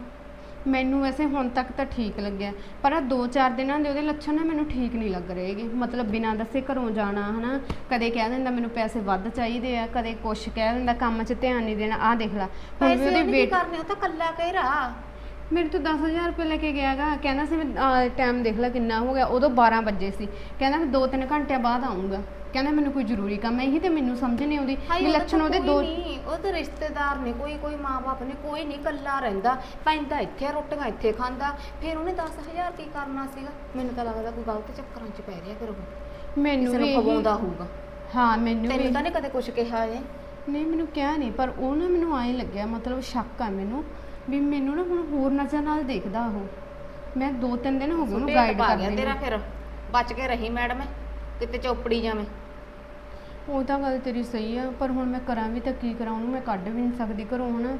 ਮੈਨੂੰ ਵੈਸੇ ਹੁਣ ਤੱਕ ਤਾਂ ਠੀਕ ਲੱਗਿਆ। ਪਰ ਆ 2-4 ਦਿਨਾਂ ਦੇ ਉਹਦੇ ਲੱਛਣ ਨਾ ਮੈਨੂੰ ਠੀਕ ਨਹੀਂ ਲੱਗ ਰਹੇਗੇ ਮਤਲਬ ਬਿਨਾਂ ਦੱਸੇ ਘਰੋਂ ਜਾਣਾ ਹਨਾ। ਕਦੇ ਕਹਿ ਦਿੰਦਾ ਮੈਨੂੰ ਪੈਸੇ ਵੱਧ ਚਾਹੀਦੇ ਆ ਕਦੇ ਕੁਛ ਕਹਿ ਦਿੰਦਾ ਕੰਮ 'ਚ ਧਿਆਨ ਨਹੀਂ ਦੇਣਾ ਆਹ ਦੇਖ ਲੈ। ਹੁਣ ਵੀ ਉਹਦੇ ਵੇਟ ਕਰਨੇ ਉਹ ਤਾਂ ਕੱਲਾ ਕਹਿਰਾ ਮੇਰੇ ਤੋਂ 10000 ਰੁਪਏ ਲੈ ਕੇ ਗਿਆਗਾ ਕਹਿੰਦਾ ਸੀ ਟਾਈਮ ਦੇਖ ਲੈ ਕਿੰਨਾ ਹੋ ਗਿਆ। ਉਦੋਂ 12 ਵਜੇ ਸੀ। ਕਹਿੰਦਾ ਮੈਂ 2-3 ਘੰਟਿਆਂ ਬਾਅਦ ਆਉਂਗਾ ਕਹਿੰਦਾ ਮੈਨੂੰ ਕੋਈ ਜ਼ਰੂਰੀ ਕੰਮ ਹੈ ਇਹੀ ਤੇ ਮੈਨੂੰ ਸਮਝ ਨਹੀਂ ਆਉਂਦੀ। ਹਾਏ ਵੀ ਉਹਦਾ ਲੱਛਣ ਤਾਂ ਉਹਦੇ ਕੋਈ ਦੋ ਨਹੀਂ ਉਹ ਤਾਂ ਰਿਸ਼ਤੇਦਾਰ ਨੇ ਕੋਈ ਕੋਈ ਮਾਪੇ ਨੇ ਕੋਈ ਨਹੀਂ ਕੱਲਾ ਰਹਿੰਦਾ। ਪੈਂਦਾ ਇੱਥੇ ਆ, ਰੋਟੀਆਂ ਇੱਥੇ ਖਾਂਦਾ। ਫਿਰ ਉਹਨੇ 10000 ਕੀ ਕਰਨਾ ਸੀਗਾ? ਮੈਨੂੰ ਤਾਂ ਲੱਗਦਾ ਕੋਈ ਗਲਤ ਚੱਕਰਾਂ 'ਚ ਪੈ ਰਿਹਾ ਫਿਰ ਉਹ। ਮੈਨੂੰ ਕਿਸੇ ਵੀ ਨੂੰ ਇਹੀ- ਖਵਾਉਂਦਾ ਹੋਊਗਾ। ਹਾਂ ਮੈਨੂੰ ਵੀ ਤੈਨੂੰ ਤਾਂ ਨਹੀਂ ਕਦੇ ਕੁਝ ਕਿਹਾ ਜੇ ਨਹੀਂ ਮੈਨੂੰ ਕਿਹਾ ਨਹੀਂ ਪਰ ਉਹ ਨਾ ਮੈਨੂੰ ਐਂ ਲੱਗਿਆ ਮਤਲਬ ਸ਼ੱਕ ਆ ਮੈਨੂੰ ਵੀ ਮੈਨੂੰ ਨਾ ਹੁਣ ਹੋਰ ਨਜ਼ਰ ਨਾਲ ਦੇਖਦਾ ਉਹ। ਮੈਂ ਦੋ ਤਿੰਨ ਦਿਨ ਹੋ ਗਏ ਉਹਨੂੰ ਗਾਈਡ ਪਾ ਕਰਦੀ ਗਿਆ ਨੂੰ। ਤੇਰਾ ਫਿਰ। ਬਚ ਕੇ ਰਹੀ ਮੈਡਮ ਕਿਤੇ ਚੌਪੜੀ ਜਾਵੇਂ। ਉਹ ਤਾਂ ਗੱਲ ਤੇਰੀ ਸਹੀ ਆ ਪਰ ਹੁਣ ਮੈਂ ਕਰਾਂ ਵੀ ਤਾਂ ਕੀ ਕਰਾਂ ਉਹਨੂੰ ਮੈਂ ਕੱਢ ਵੀ ਨਹੀਂ ਸਕਦੀ ਘਰੋਂ ਹੁਣ।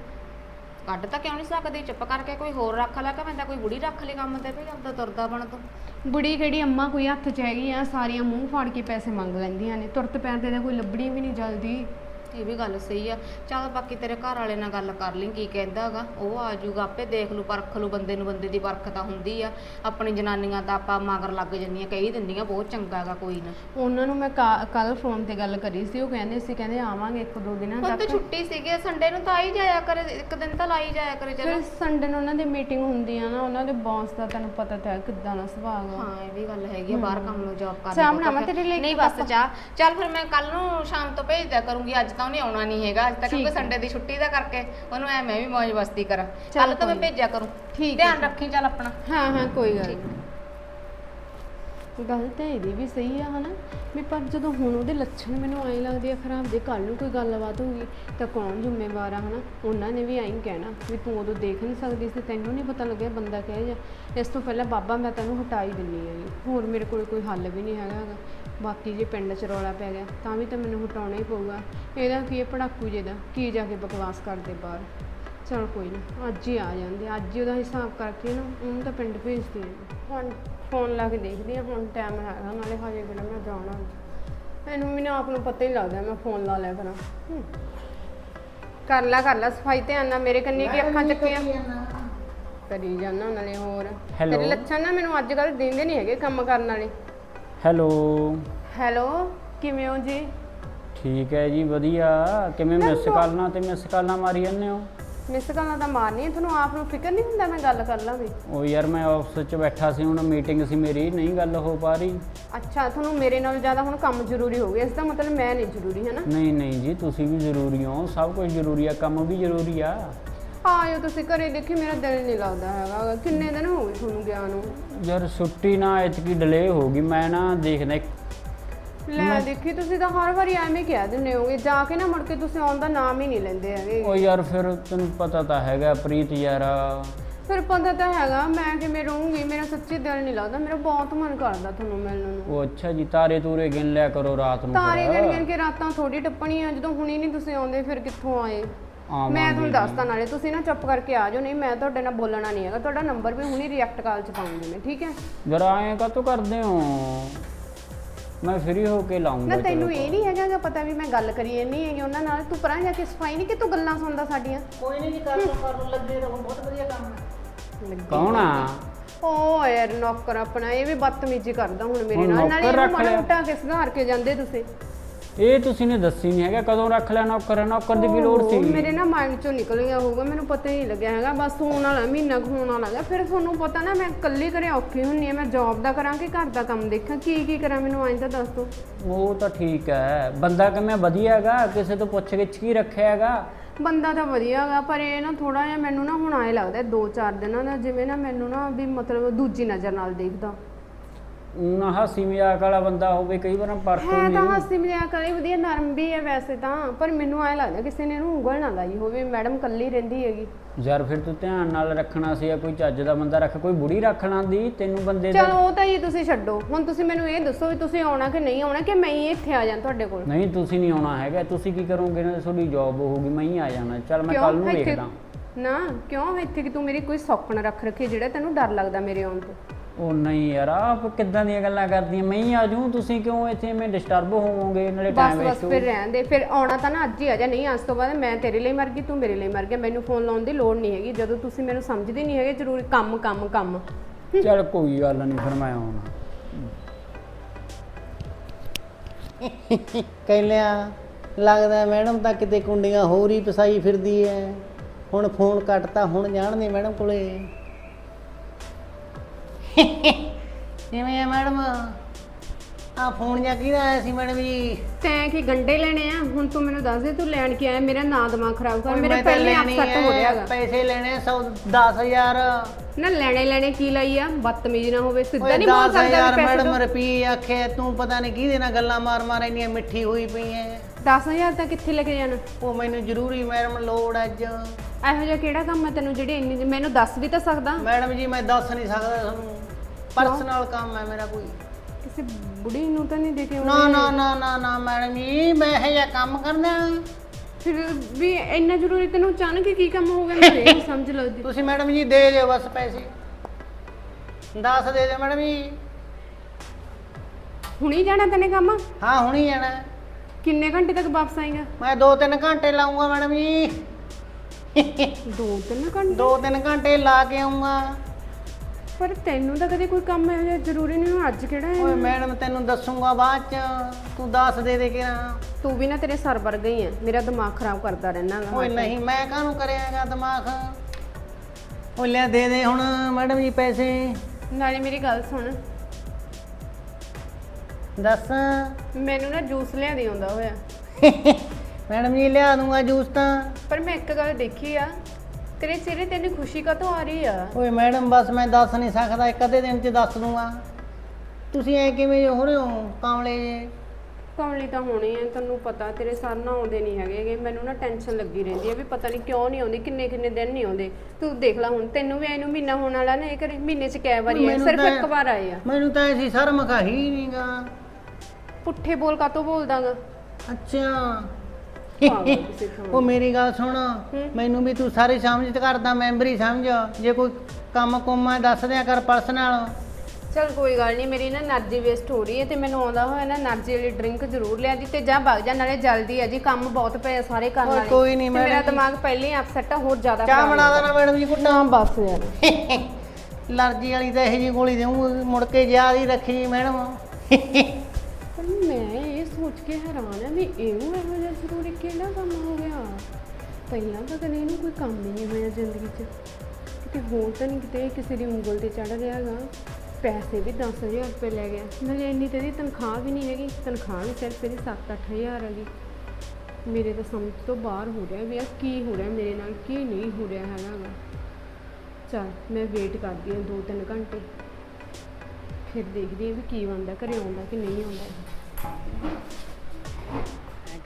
ਕੱਢ ਤਾਂ ਕਿਉਂ ਨਹੀਂ ਸਕਦੀ? ਚੁੱਪ ਕਰਕੇ ਕੋਈ ਹੋਰ ਰੱਖ ਲੈ ਕਿ ਮੈਂ ਤਾਂ ਕੋਈ ਬੁੜੀ ਰੱਖ ਲਈ ਕੰਮ ਤੇ ਵੀ ਆਪਦਾ ਤੁਰਦਾ ਬਣ ਤੂੰ। ਬੁੜੀ ਕਿਹੜੀ ਅੰਮਾ ਕੋਈ ਹੱਥ 'ਚ ਹੈਗੀ ਆ ਸਾਰੀਆਂ ਮੂੰਹ ਫਾੜ ਕੇ ਪੈਸੇ ਮੰਗ ਲੈਂਦੀਆਂ ਨੇ ਤੁਰਤ ਪੈਰ ਤੇ ਤਾਂ ਕੋਈ ਲੱਭਣੀ ਵੀ ਨਹੀਂ ਜਲਦੀ ਇਹ ਵੀ ਗੱਲ ਸਹੀ ਆ। ਚੱਲ ਬਾਕੀ ਤੇਰੇ ਘਰ ਵਾਲੇ ਨਾਲ ਗੱਲ ਕਰ ਲਈ ਕੀ ਕਹਿੰਦਾ ਹੈਗਾ ਉਹ ਆ ਜਾਊਗਾ ਆਪੇ ਦੇਖ ਲੂ ਪਰਖ ਲੂ ਬੰਦੇ ਨੂੰ ਬੰਦੇ ਦੀ ਪਰਖ ਤਾਂ ਹੁੰਦੀ ਆ। ਆਪਣੀ ਜਨਾਨੀਆਂ ਤਾਂ ਆਪਾਂ ਮਗਰ ਲੱਗ ਜੰਨੀਆਂ ਕਹੀ ਦਿੰਦੀਆਂ ਬਹੁਤ ਚੰਗਾ ਹੈਗਾ ਕੋਈ ਨਾ। ਉਹਨਾਂ ਨੂੰ ਮੈਂ ਕੱਲ ਫੋਨ ਤੇ ਗੱਲ ਕਰੀ ਸੀ ਉਹ ਕਹਿੰਦੇ ਸੀ ਕਹਿੰਦੇ ਆਵਾਂਗੇ ਇੱਕ ਦੋ ਦਿਨਾਂ ਹੁਣ ਤਾਂ ਤੱਕ। ਛੁੱਟੀ ਸੀਗੀ ਸੰਡੇ ਨੂੰ ਤਾਂ ਆਈ ਜਾਇਆ ਕਰੇ ਇੱਕ ਦਿਨ ਤਾਂ ਲਾਈ ਜਾਇਆ ਕਰੇ ਚਲੋ। ਫਿਰ ਸੰਡੇ ਨੂੰ ਉਹਨਾਂ ਦੀ ਮੀਟਿੰਗ ਹੁੰਦੀ ਆ ਨਾ ਉਹਨਾਂ ਦੇ ਬੌਸ ਦਾ ਤੈਨੂੰ ਪਤਾ ਤਾਂ ਹੈ ਕਿੱਦਾਂ ਦਾ ਸੁਭਾਅ ਆ ਹਾਂ ਇਹ ਵੀ ਗੱਲ ਹੈਗੀ ਆ ਬਾਹਰ ਕੰਮ ਨੂੰ ਜੌਬ ਕਰਨੀ ਬਣਾਵਾਂ ਔਖਾ। ਤੇਰੇ ਲਈ ਨਹੀਂ ਬਸ ਚਾਹ ਚੱਲ ਫਿਰ ਮੈਂ ਕੱਲ ਨੂੰ ਸ਼ਾਮ ਤੋਂ ਭੇਜ ਦਿਆ ਕਰੂੰਗੀ ਅੱਜ ਤਾਂ ਉਹਨੇ ਆਉਣਾ ਨਹੀਂ ਹੈਗਾ ਅੱਜ ਤੱਕ ਕਿਉਂਕਿ ਹੈ। ਸੰਡੇ ਦੀ ਛੁੱਟੀ ਦਾ ਕਰਕੇ ਉਹਨੂੰ ਐ ਮੈਂ ਵੀ ਮौज ਮਸਤੀ ਕਰਾਂ। ਕੱਲ ਤੋਂ ਮੈਂ। ਭੇਜਿਆ ਕਰੂੰ। ਠੀਕ ਹੈ, ਧਿਆਨ। ਰੱਖੀ ਚੱਲ ਆਪਣਾ। ਹਾਂ ਹਾਂ ਕੋਈ ਗੱਲ ਨਹੀਂ ਗੱਲ ਤਾਂ ਇਹਦੀ ਵੀ ਸਹੀ ਆ ਹਨਾ? ਵੀ ਪਰ ਜਦੋਂ ਹੁਣ ਉਹਦੇ ਲੱਛਣ ਮੈਨੂੰ ਐਂ ਲੱਗਦੇ ਆ ਖਰਾਬ ਜੇ ਕੱਲ ਨੂੰ ਕੋਈ ਗੱਲਬਾਤ ਹੋਊਗੀ ਤਾਂ ਕੌਣ ਜ਼ਿੰਮੇਵਾਰ ਆ ਹਨਾ? ਉਹਨਾਂ ਨੇ ਵੀ ਐਂ ਹੀ ਕਹਿਣਾ ਵੀ ਤੂੰ ਉਦੋਂ ਦੇਖ ਨਹੀਂ ਸਕਦੀ ਸੀ ਤੈਨੂੰ ਨਹੀਂ ਪਤਾ ਲੱਗਿਆ ਬੰਦਾ ਕਿਹੋ ਜਿਹਾ। ਇਸ ਤੋਂ ਪਹਿਲਾਂ ਬਾਬਾ ਮੈਂ ਤੈਨੂੰ ਹਟਾਈ ਦਿੰਨੀ ਹੈਗੀ। ਹੋਰ ਮੇਰੇ ਕੋਲ ਕੋਈ ਹੱਲ ਵੀ ਨਹੀਂ ਹੈਗਾ ਗਾ। ਬਾਕੀ ਜੇ ਪਿੰਡ 'ਚ ਰੌਲਾ ਪੈ ਗਿਆ ਤਾਂ ਵੀ ਤਾਂ ਮੈਨੂੰ ਹਟਾਉਣਾ ਹੀ ਪਊਗਾ। ਇਹਦਾ ਕੀ ਹੈ ਪੜਾਕੂ ਜੇ ਦਾ ਕੀ ਜਾ ਕੇ ਬਕਵਾਸ ਕਰਦੇ ਬਾਹਰ? ਚਲ ਕੋਈ ਨਾ ਅੱਜ ਹੀ ਆ ਜਾਂਦੇ ਅੱਜ ਹੀ ਉਹਦਾ ਹਿਸਾਬ ਕਰਕੇ ਨਾ ਉਹਨੂੰ ਤਾਂ ਪਿੰਡ ਭੇਜਦੇ ਆ। ਹੁਣ ਫੋਨ ਲਾ ਕੇ ਦੇਖਦੀ ਆ ਹੁਣ ਟਾਈਮ ਹੈਗਾ ਨਾਲੇ ਹਜੇ ਕਿਹੜਾ ਮੈਂ ਜਾਣਾ। ਮੈਨੂੰ ਵੀ ਨਾ ਆਪ ਨੂੰ ਪਤਾ ਹੀ ਲੱਗਦਾ ਮੈਂ ਫੋਨ ਲਾ ਲਿਆ ਕਰਾਂ। ਕਰ ਲਾ ਕਰ ਲਾ ਸਫ਼ਾਈ ਧਿਆਨ ਨਾਲ ਮੇਰੇ ਕੰਨੀ ਕੀ ਅੱਖਾਂ ਚੱਕੀਆਂ? ਕਰੀ ਜਾਣਾ। ਨਾਲੇ ਹੋਰ. ਤੇਰੇ ਲੱਛਣ ਨਾ ਮੈਨੂੰ ਅੱਜ ਕੱਲ੍ਹ ਦਿੰਦੇ ਨਹੀਂ ਹੈਗੇ ਕੰਮ ਕਰਨ ਵਾਲੇ। ਹੈਲੋ। ਹੈਲੋ ਕਿਵੇਂ ਹੋ ਜੀ? ਠੀਕ ਹੈ ਜੀ ਵਧੀਆ। ਕਿਵੇਂ ਮਿਸ ਕਾਲਾਂ ਤੇ ਮਿਸ ਕਾਲਾਂ ਮਾਰੀ ਜਾਂਦੇ ਹੋ? ਮਿਸ ਕਾਲਾਂ ਤਾਂ ਮਾਰਨੀ ਤੁਹਾਨੂੰ ਆਪ ਨੂੰ ਫਿਕਰ ਨਹੀਂ ਹੁੰਦਾ ਮੈਂ ਗੱਲ ਕਰ ਲਾਂ ਵੀ? ਉਹ ਯਾਰ ਮੈਂ ਆਫਿਸ 'ਚ ਬੈਠਾ ਸੀ ਹੁਣ ਮੀਟਿੰਗ ਸੀ ਮੇਰੀ ਨਹੀਂ ਗੱਲ ਹੋ ਪਾ ਰਹੀ। ਅੱਛਾ ਤੁਹਾਨੂੰ ਮੇਰੇ ਨਾਲ ਜ਼ਿਆਦਾ ਹੁਣ ਕੰਮ ਜ਼ਰੂਰੀ ਹੋ ਗਿਆ ਇਸ ਦਾ ਮਤਲਬ ਮੈਂ ਨਹੀਂ ਜ਼ਰੂਰੀ ਹੈ ਨਾ? ਨਹੀਂ ਨਹੀਂ ਜੀ ਤੁਸੀਂ ਵੀ ਜ਼ਰੂਰੀ ਹੋ ਸਭ ਕੁਝ ਜ਼ਰੂਰੀ ਆ ਕੰਮ ਵੀ ਜ਼ਰੂਰੀ ਆ। ਆਇਓ ਤੁਸੀਂ ਘਰੇ ਦੇਖੀ ਮੇਰਾ ਦਿਲ ਨਹੀਂ ਲੱਗਦਾ ਹੈਗਾ ਕਿੰਨੇ ਦਿਨ ਹੋ ਗਏ ਤੁਹਾਨੂੰ ਗਿਆ ਨੂੰ? ਯਾਰ ਛੁੱਟੀ ਨਾ ਐਤਕੀ ਡਿਲੇ ਹੋ ਗਈ ਮੈਂ ਨਾ ਦੇਖਦਾ ਇੱਕ- ਲੈ ਦੇਖੀ ਤੁਸੀਂ ਤਾਂ ਹਰ ਵਾਰੀ ਐਵੇਂ ਕਹਿ ਦਿੰਦੇ ਹੋਗੇ ਜਾ ਕੇ ਨਾ ਮੁੜ ਕੇ ਤੁਸੀਂ ਆਉਣ ਦਾ ਨਾਮ ਹੀ ਨਹੀਂ ਲੈਂਦੇ ਹੈਗੇ। ਉਹ ਯਾਰ ਫਿਰ ਤੈਨੂੰ ਪਤਾ ਤਾਂ ਹੈਗਾ ਪ੍ਰੀਤ ਯਾਰ। ਫਿਰ ਪਤਾ ਤਾਂ ਹੈਗਾ ਮੈਂ ਕਿਵੇਂ ਰਹੂੰਗੀ? ਮੇਰਾ ਸੱਚੀ ਦਿਲ ਨਹੀਂ ਲੱਗਦਾ ਮੇਰਾ ਬਹੁਤ ਮਨ ਕਰਦਾ ਤੁਹਾਨੂੰ ਮਿਲਣ ਨੂੰ। ਉਹ ਅੱਛਾ ਜੀ ਤਾਰੇ ਤੂਰੇ ਗਿਣ ਲਿਆ ਕਰੋ ਰਾਤ ਨੂੰ ਤਾਰੇ ਫਿਰ। ਗਿਣ ਗਿਣ ਕੇ ਰਾਤਾਂ ਥੋੜੀ ਟੱਪਣੀ ਆ ਜਦੋਂ ਹੁਣੀ ਨਹੀਂ ਤੁਸੀਂ ਆਉਂਦੇ ਫਿਰ ਕਿੱਥੋਂ ਆਏ? ਮੈਂ ਤੁਹਾਨੂੰ। ਦੱਸਦਾ ਨਾਲੇ ਤੁਸੀਂ ਨਾ ਚੁੱਪ ਕਰਕੇ ਆ ਜਾਓ ਨਹੀਂ ਮੈਂ ਤੁਹਾਡੇ ਨਾਲ ਬੋਲਣਾ ਨਹੀਂ ਹੈਗਾ ਤੁਹਾਡਾ ਨੰਬਰ ਵੀ ਹੁਣੀ ਰਿਐਕਟ ਕਾਲ ਚ ਪਾਉਂਗੀ ਮੈਂ ਠੀਕ ਹੈ? ਯਾਰ ਐਂ ਕਾਤੋਂ ਕਰਦੇ ਹੋ? ਮੈਂ ਫ੍ਰੀ ਹੋ ਕੇ ਲਾਉਂਗਾ ਨਾ ਤੈਨੂੰ ਇਹ ਨਹੀਂ ਹੈਗਾ ਗਾ ਪਤਾ ਵੀ ਮੈਂ ਗੱਲ ਕਰੀ ਨਹੀਂ ਹੈਗੀ ਉਹਨਾਂ ਨਾਲ ਤੂੰ ਪਰਾਂ ਜਾ ਕੇ ਸਫ਼ਾਈ ਨਹੀਂ ਕਿ ਤੂੰ ਗੱਲਾਂ ਸੁਣਦਾ ਸਾਡੀਆਂ? ਕੋਈ ਨਹੀਂ ਜੀ ਕਰ ਲਓ ਕਰ ਲੱਗੇ ਰਹੋ ਬਹੁਤ ਵਧੀਆ ਕੰਮ ਹੈ। ਕੌਣ ਆ? ਓ ਯਾਰ ਨੌਕਰ ਆਪਣਾ ਇਹ ਵੀ ਬਦਤਮੀਜ਼ੀ ਕਰਦਾ ਹੁਣ ਮੇਰੇ ਨਾਲ ਨਾਲੇ ਮਾੜਾ। ਮੋਟਾ ਕੇ ਸੁਧਾਰ ਕੇ ਜਾਂਦੇ ਤੁਸੀਂ? ਇਹ ਤੁਸੀਂ ਨੇ ਦੱਸੀ ਨਹੀਂ ਹੈਗਾ ਕਦੋਂ ਰੱਖ ਲਿਆ ਨੌਕਰ ਨੌਕਰ ਦੀ ਕੀ ਲੋੜ ਸੀ? ਮੇਰੇ ਨਾ ਮਾਈਂਡ ਚੋਂ ਨਿਕਲ ਗਿਆ ਹੋਊਗਾ ਮੈਨੂੰ ਪਤਾ ਹੀ ਨਹੀਂ ਲੱਗਿਆ ਹੈਗਾ ਬਸ ਹੋਣ ਵਾਲਾ ਮਹੀਨਾ ਕੁ ਹੋਣ ਵਾਲਾ ਹੈਗਾ ਫਿਰ ਤੁਹਾਨੂੰ ਪਤਾ ਨਾ ਮੈਂ ਇਕੱਲੀ ਘਰੇ ਔਖੀ ਹੁੰਨੀ ਆ ਮੈਂ ਜੌਬ ਦਾ ਕਰਾਂ ਕਿ ਘਰ ਦਾ ਕੰਮ ਦੇਖਾਂ ਕੀ ਕੀ ਕਰਾਂ ਮੈਨੂੰ ਐਂ ਤਾਂ ਦੱਸ ਦੋ। ਉਹ ਤਾਂ ਠੀਕ ਹੈ ਬੰਦਾ ਕਿਵੇਂ ਵਧੀਆ ਹੈਗਾ ਕਿਸੇ ਤੋਂ ਪੁੱਛ ਗਿੱਛ ਕੀ ਰੱਖਿਆ ਹੈਗਾ? ਬੰਦਾ ਤਾਂ ਵਧੀਆ ਹੈਗਾ ਪਰ ਇਹ ਨਾ ਥੋੜਾ ਜਿਹਾ ਮੈਨੂੰ ਨਾ ਹੁਣ ਆਏ ਲੱਗਦਾ ਦੋ ਚਾਰ ਦਿਨਾਂ ਦਾ ਜਿਵੇਂ ਨਾ ਮੈਨੂੰ ਨਾ ਵੀ ਮਤਲਬ ਦੂਜੀ ਨਜ਼ਰ ਨਾਲ ਦੇਖਦਾ। ਉਹਨਾਂ ਹਾਸੀ ਮਜ਼ਾਕ ਵਾਲਾ ਬੰਦਾ ਹੋਵੇ ਕਈ ਵਾਰ ਪਰਖੋ ਹੈ ਤਾਂ ਨਹੀਂ ਹੱਸੀ ਮਜ਼ਾਕ ਵਾਲੀ ਵਧੀਆ ਨਰਮ ਵੀ ਹੈ ਵੈਸੇ ਤਾਂ ਪਰ ਮੈਨੂੰ ਐ ਲੱਗਦਾ ਕਿਸੇ ਨੇ ਇਹਨੂੰ ਉਂਗਲ ਨਾ ਲਾਈ ਹੋਵੇ ਮੈਡਮ ਕੱਲੀ ਰਹਿੰਦੀ ਹੈਗੀ। ਯਾਰ ਫਿਰ ਤੂੰ ਧਿਆਨ ਨਾਲ ਰੱਖਣਾ ਸੀ ਕੋਈ ਚੱਜ ਦਾ ਬੰਦਾ ਰੱਖ ਕੋਈ ਬੁੜੀ ਰੱਖਣਾ ਦੀ ਤੈਨੂੰ ਬੰਦੇ ਦਾ ਚਲੋ ਉਹ ਤਾਂ ਹੀ ਤੁਸੀਂ ਛੱਡੋ। ਹੁਣ ਤੁਸੀਂ ਮੈਨੂੰ ਇਹ ਦੱਸੋ ਵੀ ਤੁਸੀਂ ਆਉਣਾ ਕਿ ਨਹੀਂ ਆਉਣਾ ਕਿ ਮੈਂ ਹੀ ਇੱਥੇ ਆ ਜਾਵਾਂ ਤੁਹਾਡੇ ਕੋਲ? ਨਹੀਂ ਤੁਸੀਂ ਨਹੀਂ ਆਉਣਾ ਹੈਗਾ ਤੁਸੀਂ ਕੀ ਕਰੋਗੇ ਨਾ ਤੁਹਾਡੀ ਜੌਬ ਹੋਊਗੀ ਮੈਂ ਹੀ ਆ ਜਾਣਾ। ਚੱਲ ਮੈਂ ਕੱਲ ਨੂੰ ਇੱਥੇ- ਵੇਖਦਾ। ਨਾ ਕਿਉਂ ਇੱਥੇ ਕਿ ਤੂੰ ਮੇਰੀ ਕੋਈ ਸੌਕਣ ਰੱਖ ਰੱਖੀ ਜਿਹੜਾ ਤੈਨੂੰ ਡਰ ਲੱਗਦਾ ਮੇਰੇ ਆਉਣ ਤੋਂ? ਉਹ ਨਹੀਂ ਯਾਰ ਆਪ ਕਿੱਦਾਂ ਦੀਆਂ ਗੱਲਾਂ ਕਰਦੀਆਂ? ਮੈਂ ਹੀ ਆ ਜਾਊਂ ਤੁਸੀਂ ਕਿਉਂ ਇੱਥੇ ਮੈਂ ਡਿਸਟਰਬ ਹੋਵੋਗੇ? ਨਾਲੇ ਬਸ ਟਾਈਮ ਬਸ ਵੇਸਟ ਫਿਰ ਰਹਿਣ ਦੇ ਫਿਰ ਆਉਣਾ ਤਾਂ ਨਾ ਅੱਜ ਹੀ ਆ ਜਾ ਨਹੀਂ ਅੱਜ ਤੋਂ ਬਾਅਦ ਮੈਂ ਤੇਰੇ ਲਈ ਮਰ ਗਈ ਤੂੰ ਮੇਰੇ ਲਈ ਮਰ ਗਿਆ ਮੈਨੂੰ ਫੋਨ ਲਾਉਣ ਦੀ ਲੋੜ ਨਹੀਂ ਹੈਗੀ ਜਦੋਂ ਤੁਸੀਂ ਮੈਨੂੰ ਸਮਝਦੇ ਨਹੀਂ ਹੈਗੇ ਜ਼ਰੂਰੀ ਕੰਮ ਕੰਮ ਕੰਮ। ਚੱਲ ਕੋਈ ਗੱਲ ਨਹੀਂ ਫਿਰ ਮੈਂ ਆਉਣਾ। ਕਹਿਲਿਆ ਲੱਗਦਾ ਮੈਡਮ ਤਾਂ ਕਿਤੇ ਕੁੰਡੀਆਂ ਹੋਰ ਹੀ ਪਸਾਈ ਫਿਰਦੀ ਐ ਹੁਣ ਫੋਨ ਕੱਟਤਾ ਹੁਣ ਜਾਣਦੇ ਮੈਡਮ ਕੋਲੇ। ਕਿਵੇਂ ਆ ਮੈਡਮ? ਆ ਫੋਨ ਜਾਂ ਕਿਹਦਾ ਆਇਆ ਸੀ ਮੈਡਮ ਜੀ? ਤੈਂ ਕੀ ਗੰਡੇ ਲੈਣੇ ਆ? ਹੁਣ ਤੂੰ ਮੈਨੂੰ ਦੱਸ ਦੇ ਤੂੰ ਲੈਣ ਕੀ ਆਇਆ? ਮੇਰਾ ਨਾਂ ਦਿਮਾਗ ਖਰਾਬ ਕਰ। ਮੇਰੇ ਮੈਂ ਤਾਂ ਪਹਿਲੇ ਲੈਣੀ ਅਪਸੈਟ ਹੋ ਹੈਗਾ। ਪੈਸੇ ਲੈਣੇ 100 10000 ਨਾ ਲੈਣੇ ਲੈਣੇ ਕੀ ਲਈ ਆ? ਬਦਤਮੀਜ਼ ਨਾ ਹੋਵੇ ਸਿੱਧਾ ਨਹੀਂ ਬੋਲ ਸਕਦਾ 10000 ਵੀ ਪੈਸੇ ਮੈਡਮ ਰੁਪਏ ਆਖੇ ਤੂੰ ਪਤਾ ਨਹੀਂ ਕਿਹਦੇ ਨਾਲ ਗੱਲਾਂ ਮਾਰ ਮਾਰ ਇੰਨੀਆਂ ਮਿੱਠੀ ਹੋਈ ਪਈ ਐ। 10000 ਤਾਂ ਕਿੱਥੇ ਲੈ ਕੇ ਜਾਣਾ? ਉਹ ਮੈਨੂੰ ਜ਼ਰੂਰੀ ਮੈਡਮ ਲੋੜ ਅੱਜ। ਇਹੋ ਜਿਹਾ ਕਿਹੜਾ ਕੰਮ ਹੈ ਤੈਨੂੰ ਜਿਹੜੀ ਇੰਨੀ ਮੈਨੂੰ ਦੱਸ ਵੀ ਤਾਂ ਸਕਦਾ। ਮੈਡਮ ਜੀ ਮੈਂ ਦੱਸ ਨਹੀਂ ਸਕਦਾ ਤੁਹਾਨੂੰ। ਪਰਸਨਲ ਕੰਮ ਹੈ ਮੇਰਾ ਕੋਈ। ਕਿਸੇ ਬੁੜੀ ਨੂੰ ਤਾਂ ਨਹੀਂ ਦੇ ਕੇ ਨਾ ਨਾ ਨਾ ਨਾ ਨਾ ਮੈਡਮ ਜੀ ਮੈਂ ਇਹ ਜਿਹਾ ਕੰਮ ਕਰਦਾ। ਫਿਰ ਵੀ ਇੰਨਾ ਜ਼ਰੂਰੀ ਤੈਨੂੰ ਅਚਾਨਕ ਹੀ ਕੀ ਕੰਮ ਹੋ ਗਿਆ? ਮੈਨੂੰ ਇਹ ਨੀ ਸਮਝ ਲੱਗਦੀ ਤੁਸੀਂ ਮੈਡਮ ਜੀ ਦੇ ਦਿਓ ਬਸ ਪੈਸੇ। 10 ਦੇ ਦਿਓ ਮੈਡਮ ਜੀ। ਹੁਣੀ ਜਾਣਾ ਤੈਨੇ ਕੰਮ? ਹਾਂ ਹੁਣੀ ਜਾਣਾ। ਹੈ। ਕਿੰਨੇ ਘੰਟੇ ਤੱਕ ਵਾਪਸ ਆਏਗਾ? ਮੈਂ 2-3 ਘੰਟੇ ਲਾਉਂਗਾ ਮੈਡਮ ਜੀ। ਦੋ ਤਿੰਨ ਘੰਟੇ? 2-3 ਘੰਟੇ ਲਾ ਕੇ ਆਉਂਗਾ ਪਰ ਤੈਨੂੰ ਤਾਂ ਕਦੇ ਕੋਈ ਕੰਮ ਇਹੋ ਜਿਹਾ ਜ਼ਰੂਰੀ ਨਹੀਂ ਹੁਣ ਅੱਜ ਕਿਹੜਾ ਹੈ ਓਏ ਮੈਡਮ ਤੈਨੂੰ ਦੱਸੂਗਾ ਬਾਅਦ ਚ। ਤੂੰ 10 ਦੇ ਦੇ ਕੇ ਨਾ। ਤੂੰ ਵੀ ਨਾ ਤੇਰੇ ਸਰ ਵਰਗਾ ਹੀ ਹੈ ਮੇਰਾ ਦਿਮਾਗ ਖਰਾਬ ਕਰਦਾ ਰਹਿਣਾ ਗਾ। ਓਏ ਨਹੀਂ ਮੈਂ ਕਾਹਨੂੰ ਕਰਿਆਗਾ ਦਿਮਾਗ? ਓਏ ਲੈ ਦੇ ਦੇ ਹੁਣ ਮੈਡਮ ਜੀ ਪੈਸੇ। ਨਾਲੇ ਮੇਰੀ ਗੱਲ ਸੁਣ। ਦੱਸ? ਮੈਨੂੰ ਨਾ ਜੂਸ ਲਿਆ ਦੇ ਆਉਂਦਾ ਹੋਇਆ। ਮੈਡਮ ਜੀ ਲਿਆ ਦੂੰਗਾ ਜੂਸ ਤਾਂ। ਪਰ ਮੈਂ ਇੱਕ ਗੱਲ ਦੇਖੀ ਆ ਤੇਰੇ ਚਿਹਰੇ ਤੇ ਇੰਨੀ ਖੁਸ਼ੀ ਕਾਹਤੋਂ ਆ ਰਹੀ ਆ? ਓਏ ਮੈਡਮ ਬਸ ਮੈਂ ਦੱਸ ਨਹੀਂ ਸਕਦਾ ਇੱਕ ਅੱਧੇ ਦਿਨ ਚ ਦੱਸ ਦੂੰਗਾ। ਤੁਸੀਂ ਐ ਕਿਵੇਂ ਹੋ ਰਹੇ ਹੋ ਕਾਮਲੇ ਜੇ? ਕਮਲੀ ਤਾਂ ਹੋਣੀ ਹੈ ਤੈਨੂੰ ਪਤਾ ਤੇਰੇ ਸਰ ਨਾ ਆਉਂਦੇ ਨਹੀਂ ਹੈਗੇ ਗੇ। ਮੈਨੂੰ ਨਾ ਟੈਨਸ਼ਨ ਲੱਗੀ ਰਹਿੰਦੀ ਹੈ ਵੀ ਪਤਾ ਨਹੀਂ ਕਿਉਂ ਨਹੀਂ ਆਉਂਦੇ ਕਿੰਨੇ ਕਿੰਨੇ ਦਿਨ ਨਹੀਂ ਆਉਂਦੇ। ਤੂੰ ਦੇਖ ਲੈ ਹੁਣ ਤੈਨੂੰ ਵੀ ਇਹਨੂੰ ਮਹੀਨਾ ਹੋਣ ਵਾਲਾ ਨਾ ਇਹ ਕਰੇ ਮਹੀਨੇ 'ਚ ਕਈ ਵਾਰੀ ਆਏ ਮੈਨੂੰ ਸਿਰਫ ਤਾਂ- ਇੱਕ ਵਾਰ ਆਏ ਆ। ਮੈਨੂੰ ਤਾਂ ਐਸੀ ਸ਼ਰਮ ਖਾਹੀ ਨਹੀਂਗਾ ਪੁੱਠੇ ਬੋਲ ਕਾਤੋਂ ਬੋਲਦਾਗਾ? ਅੱਛਾ। ਪਾਗਲ ਕਿਸੇ ਉਹ ਮੇਰੀ ਗੱਲ ਸੁਣ। ਮੈਨੂੰ ਵੀ ਤੂੰ ਸਾਰੇ ਸਮਝ ਕਰਦਾ ਮੈਂਬਰ ਸਮਝ। ਜੇ ਕੋਈ ਕੰਮ ਕੋਮਾ ਦੱਸ ਦਿਆ ਕਰ ਪਰਸਨਲ ਚਲ ਕੋਈ ਗੱਲ ਨਹੀਂ ਮੇਰੀ ਨਾ એનર્ਜੀ ਵੇਸਟ ਹੋ ਰਹੀ ਹੈ ਤੇ ਮੈਨੂੰ ਆਉਂਦਾ ਹੋਇਆ ਨਾ એનર્ਜੀ ਵਾਲੀ ਡਰਿੰਕ ਜ਼ਰੂਰ ਲਿਆ ਦੀ ਤੇ ਜਾ ਭੱਗ ਜਾ ਨਾਲੇ ਜਲਦੀ ਹੈ ਜੀ ਕੰਮ ਬਹੁਤ ਪਏ ਸਾਰੇ ਕਰਨ ਵਾਲੇ। ਕੋਈ ਨੀ ਮੇਰਾ ਦਿਮਾਗ ਪਹਿਲੇ ਹੀ ਅਪਸੈਟ ਹੋਰ ਜ਼ਿਆਦਾ ਚਾਹ ਬਣਾ ਦੇਣਾ ਮੈਡਮ ਜੀ ਕੁੱਟਾ ਹਾਂ ਬਸ ਯਾਰ। ਲਰਜੀ ਵਾਲੀ ਤਾਂ ਇਹੋ ਜੀ ਗੋਲੀ ਦੇਊਂ ਮੁੜ ਕੇ ਯਾਦ ਹੀ ਰੱਖੀ ਮੈਡਮ ਸੋਚ ਕੇ ਹੈਰਾਨ ਆ ਵੀ ਇਹਨੂੰ ਇਹੋ ਜਿਹਾ ਜ਼ਰੂਰੀ ਕਿਹੜਾ ਕੰਮ ਹੋ ਗਿਆ? ਪਹਿਲਾਂ ਤਾਂ ਕਦੇ ਇਹਨੂੰ ਕੋਈ ਕੰਮ ਹੀ ਨਹੀਂ ਹੋਇਆ ਜ਼ਿੰਦਗੀ 'ਚ। ਕਿਤੇ ਹੋਰ ਤਾਂ ਨਹੀਂ ਕਿਤੇ ਕਿਸੇ ਦੀ ਉਂਗਲ ਤੇ ਚੜ ਰਿਹਾ ਹੈਗਾ। ਪੈਸੇ ਵੀ 10000 ਰੁਪਏ ਲੈ ਗਿਆ। ਨਾਲੇ ਇੰਨੀ ਤੇਰੀ ਤਨਖਾਹ ਵੀ ਨਹੀਂ ਹੈਗੀ। ਤਨਖਾਹ ਵੀ ਸਿਰਫ ਇਹਦੀ 7-8000 ਹੈਗੀ। ਮੇਰੇ ਤਾਂ ਸਮਝ ਤੋਂ ਬਾਹਰ ਹੋ ਰਿਹਾ ਵੀ ਆ ਕੀ ਹੋ ਰਿਹਾ ਮੇਰੇ ਨਾਲ, ਕੀ ਨਹੀਂ ਹੋ ਰਿਹਾ ਹੈਗਾ ਗਾ। ਚੱਲ ਮੈਂ ਵੇਟ ਕਰਦੀ ਹਾਂ 2-3 ਘੰਟੇ। ਫਿਰ ਦੇਖਦੀ ਹਾਂ ਵੀ ਕੀ ਬਣਦਾ, ਘਰੇ ਆਉਂਦਾ ਕਿ ਨਹੀਂ ਆਉਂਦਾ। ਮੈਂ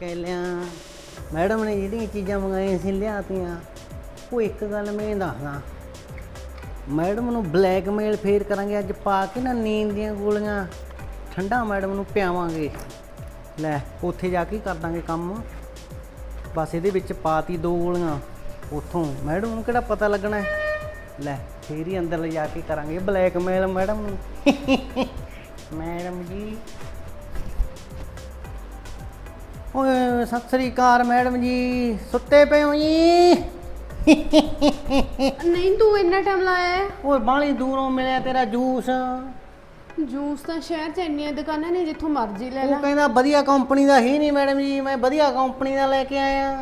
ਕਹਿ ਲਿਆ, ਮੈਡਮ ਨੇ ਜਿਹੜੀਆਂ ਚੀਜ਼ਾਂ ਮੰਗਾਈਆਂ ਸੀ, ਲਿਆਤੀਆਂ, ਉਹ ਇੱਕ ਗੱਲ ਮੈਂ ਦੱਸਦਾ। ਮੈਡਮ ਨੂੰ ਬਲੈਕਮੇਲ ਫੇਰ ਕਰਾਂਗੇ, ਅੱਜ ਪਾ ਕੇ ਨਾ ਨੀਂਦ ਦੀਆਂ ਗੋਲੀਆਂ, ਠੰਡਾ ਮੈਡਮ ਨੂੰ ਪਿਆਵਾਂਗੇ। ਲੈ, ਉੱਥੇ ਜਾ ਕੇ ਕਰ ਦਾਂਗੇ ਕੰਮ। ਬਸ ਇਹਦੇ ਵਿੱਚ ਪਾਤੀ ਦੋ ਗੋਲੀਆਂ, ਉੱਥੋਂ। ਮੈਡਮ ਨੂੰ ਕਿਹੜਾ ਪਤਾ ਲੱਗਣਾ ਲੈ, ਫੇਰ ਹੀ ਅੰਦਰ ਲਿਜਾ ਕੇ ਕਰਾਂਗੇ ਬਲੈਕਮੇਲ ਮੈਡਮ ਨੂੰ। ਮੈਡਮ ਜੀ ਓਏ ਸਤਿ ਸ੍ਰੀ ਅਕਾਲ ਮੈਡਮ ਜੀ ਸੁੱਤੇ ਪਏ ਹੋ ਜੀ? ਨਹੀਂ ਤੂੰ ਇੰਨਾ ਟਾਈਮ ਲਾਇਆ ਹੈ? ਓਏ ਬਾਹਲੀ ਦੂਰੋਂ ਮਿਲਿਆ ਤੇਰਾ ਜੂਸ। ਜੂਸ ਤਾਂ ਸ਼ਹਿਰ 'ਚ ਇੰਨੀਆਂ ਦੁਕਾਨਾਂ ਨੇ ਜਿੱਥੋਂ ਮਰਜ਼ੀ ਲੈ ਲੈ। ਉਹ ਕਹਿੰਦਾ ਵਧੀਆ ਕੰਪਨੀ ਦਾ ਹੀ ਨਹੀਂ ਮੈਡਮ ਜੀ ਮੈਂ ਵਧੀਆ ਕੰਪਨੀ ਦਾ ਲੈ ਕੇ ਆਇਆ।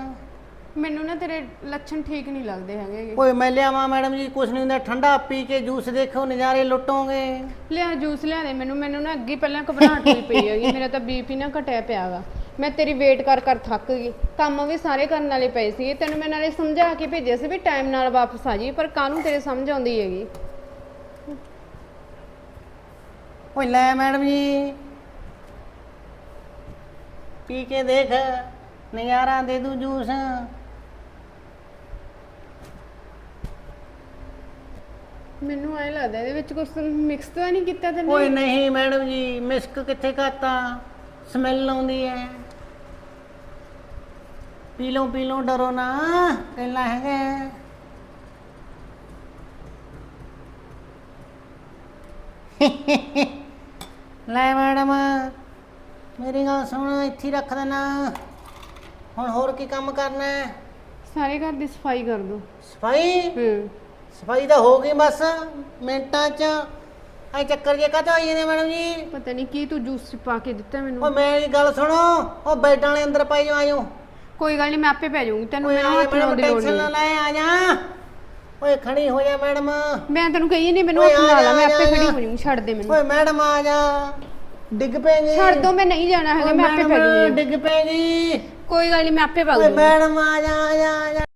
ਮੈਨੂੰ ਨਾ ਤੇਰੇ ਲੱਛਣ ਠੀਕ ਨਹੀਂ ਲੱਗਦੇ ਹੈਗੇ। ਓਏ ਮੈਂ ਲਿਆਵਾਂ ਮੈਡਮ ਜੀ ਕੁਛ ਨਹੀਂ ਹੁੰਦਾ ਠੰਡਾ ਪੀ ਕੇ ਜੂਸ ਦੇਖੋ ਨਜ਼ਾਰੇ ਲੁੱਟੋਗੇ। ਲਿਆ ਜੂਸ ਲਿਆ ਦੇ ਮੈਨੂੰ ਮੈਨੂੰ ਨਾ ਅੱਗੇ ਪਹਿਲਾਂ ਘਬਰਾਹਟ ਹੋਈ ਪਈ ਹੈਗੀ ਮੇਰਾ ਤਾਂ ਬੀਪੀ ਨਾ ਘਟਿਆ ਪਿਆ ਵਾ। ਮੈਂ ਤੇਰੀ ਵੇਟ ਕਰ ਕਰ ਥੱਕ ਗਈ। ਕੰਮ ਵੀ ਸਾਰੇ ਕਰਨ ਵਾਲੇ ਪਏ ਸੀ। ਤੈਨੂੰ ਮੈਂ ਨਾਲੇ ਸਮਝਾ ਕੇ ਭੇਜਿਆ ਸੀ ਵੀ ਟਾਈਮ ਨਾਲ ਵਾਪਸ ਆ ਜੀ ਪਰ ਕਾਹਨੂੰ ਤੇਰੇ ਸਮਝ ਆਉਂਦੀ ਹੈਗੀ? ਓਏ ਲੈ ਮੈਡਮ ਜੀ। ਪੀ ਕੇ ਦੇਖ ਨਜ਼ਾਰਾ ਦੇ ਦੂ ਜੂਸ। ਮੈਨੂੰ ਐ ਲੱਗਦਾ ਇਹਦੇ ਵਿੱਚ ਕੁਝ ਮਿਕਸ ਤਾਂ ਨਹੀਂ ਕੀਤਾ ਤੈਨੇ? ਓਏ ਨਹੀਂ ਮੈਡਮ ਜੀ ਮਿਸਕ ਕਿੱਥੇ ਖਾਤਾ ਸਮੈਲ ਆਉਂਦੀ ਹੈ ਪੀ ਲਓ ਪੀ ਲਓ ਡਰੋ ਨਾ। ਕਹਿਣਾ ਹੈਗਾ। ਲੈ ਮੈਡਮ ਮੇਰੀ ਗੱਲ ਸੁਣ ਇੱਥੇ ਹੀ ਰੱਖ ਦੇਣਾ। ਹੁਣ ਹੋਰ ਕੀ ਕੰਮ ਕਰਨਾ? ਹੈ ਸਾਰੇ ਘਰ ਦੀ ਸਫ਼ਾਈ ਕਰ ਦੋ। ਸਫ਼ਾਈ? ਹੂੰ। ਸਫ਼ਾਈ ਤਾਂ ਹੋ ਗਈ ਬਸ ਮਿੰਟਾਂ ਚ। ਐ ਚੱਕਰ ਜੇ ਕਾਹਤੋਂ ਆਈ ਜਾਂਦੇ ਮੈਡਮ ਜੀ? ਪਤਾ ਨਹੀਂ ਕੀ ਤੂੰ ਜੂਸ ਪਾ ਕੇ ਦਿੱਤਾ ਓ ਮੈਨੂੰ ਮੇਰੀ ਗੱਲ ਸੁਣੋ ਉਹ ਬੈਡਾਂ ਵਾਲੇ ਅੰਦਰ ਪਾਈ ਜਾਓ। ਆਇਓ ਕੋਈ ਗੱਲ ਨਹੀਂ ਮੈਂ ਆਪੇ ਪੈ ਜਾਊਂਗੀ ਤੈਨੂੰ ਆ ਹੱਥ ਲਾਉਣ ਮੈਡਮ ਦੀ ਲੋੜ ਟੈਨਸ਼ਨ ਨਾ। ਨਹੀਂ ਲੈ ਆ ਜਾ। ਓਏ ਖੜੀ ਹੋ ਜਾ ਮੈਡਮ। ਮੈਂ ਤੈਨੂੰ ਕਹੀ ਨਹੀਂ ਮੈਨੂੰ ਓਏ ਹੱਥ ਆ ਲਾ ਮੈਂ ਆਪੇ ਖੜੀ ਹੋ ਜਾਊਂਗੀ ਛੱਡ ਦੇ ਮੈਨੂੰ। ਓਏ ਮੈਡਮ ਆ ਜਾ। ਡਿੱਗ ਪੈਗੀ ਛੱਡ ਦੋ ਮੈਂ ਨਹੀਂ ਜਾਣਾ ਹੈਗਾ ਮੈਂ ਆਪੇ ਪੈ ਜਾਊਂਗੀ। ਡਿੱਗ ਪੈਗੀ ਕੋਈ ਗੱਲ ਨਹੀਂ ਮੈਂ ਆਪੇ ਵਗ ਓਏ ਜਾਊਂਗੀ। ਮੈਡਮ ਆ ਜਾ ਆ ਜਾ ਆ ਜਾ।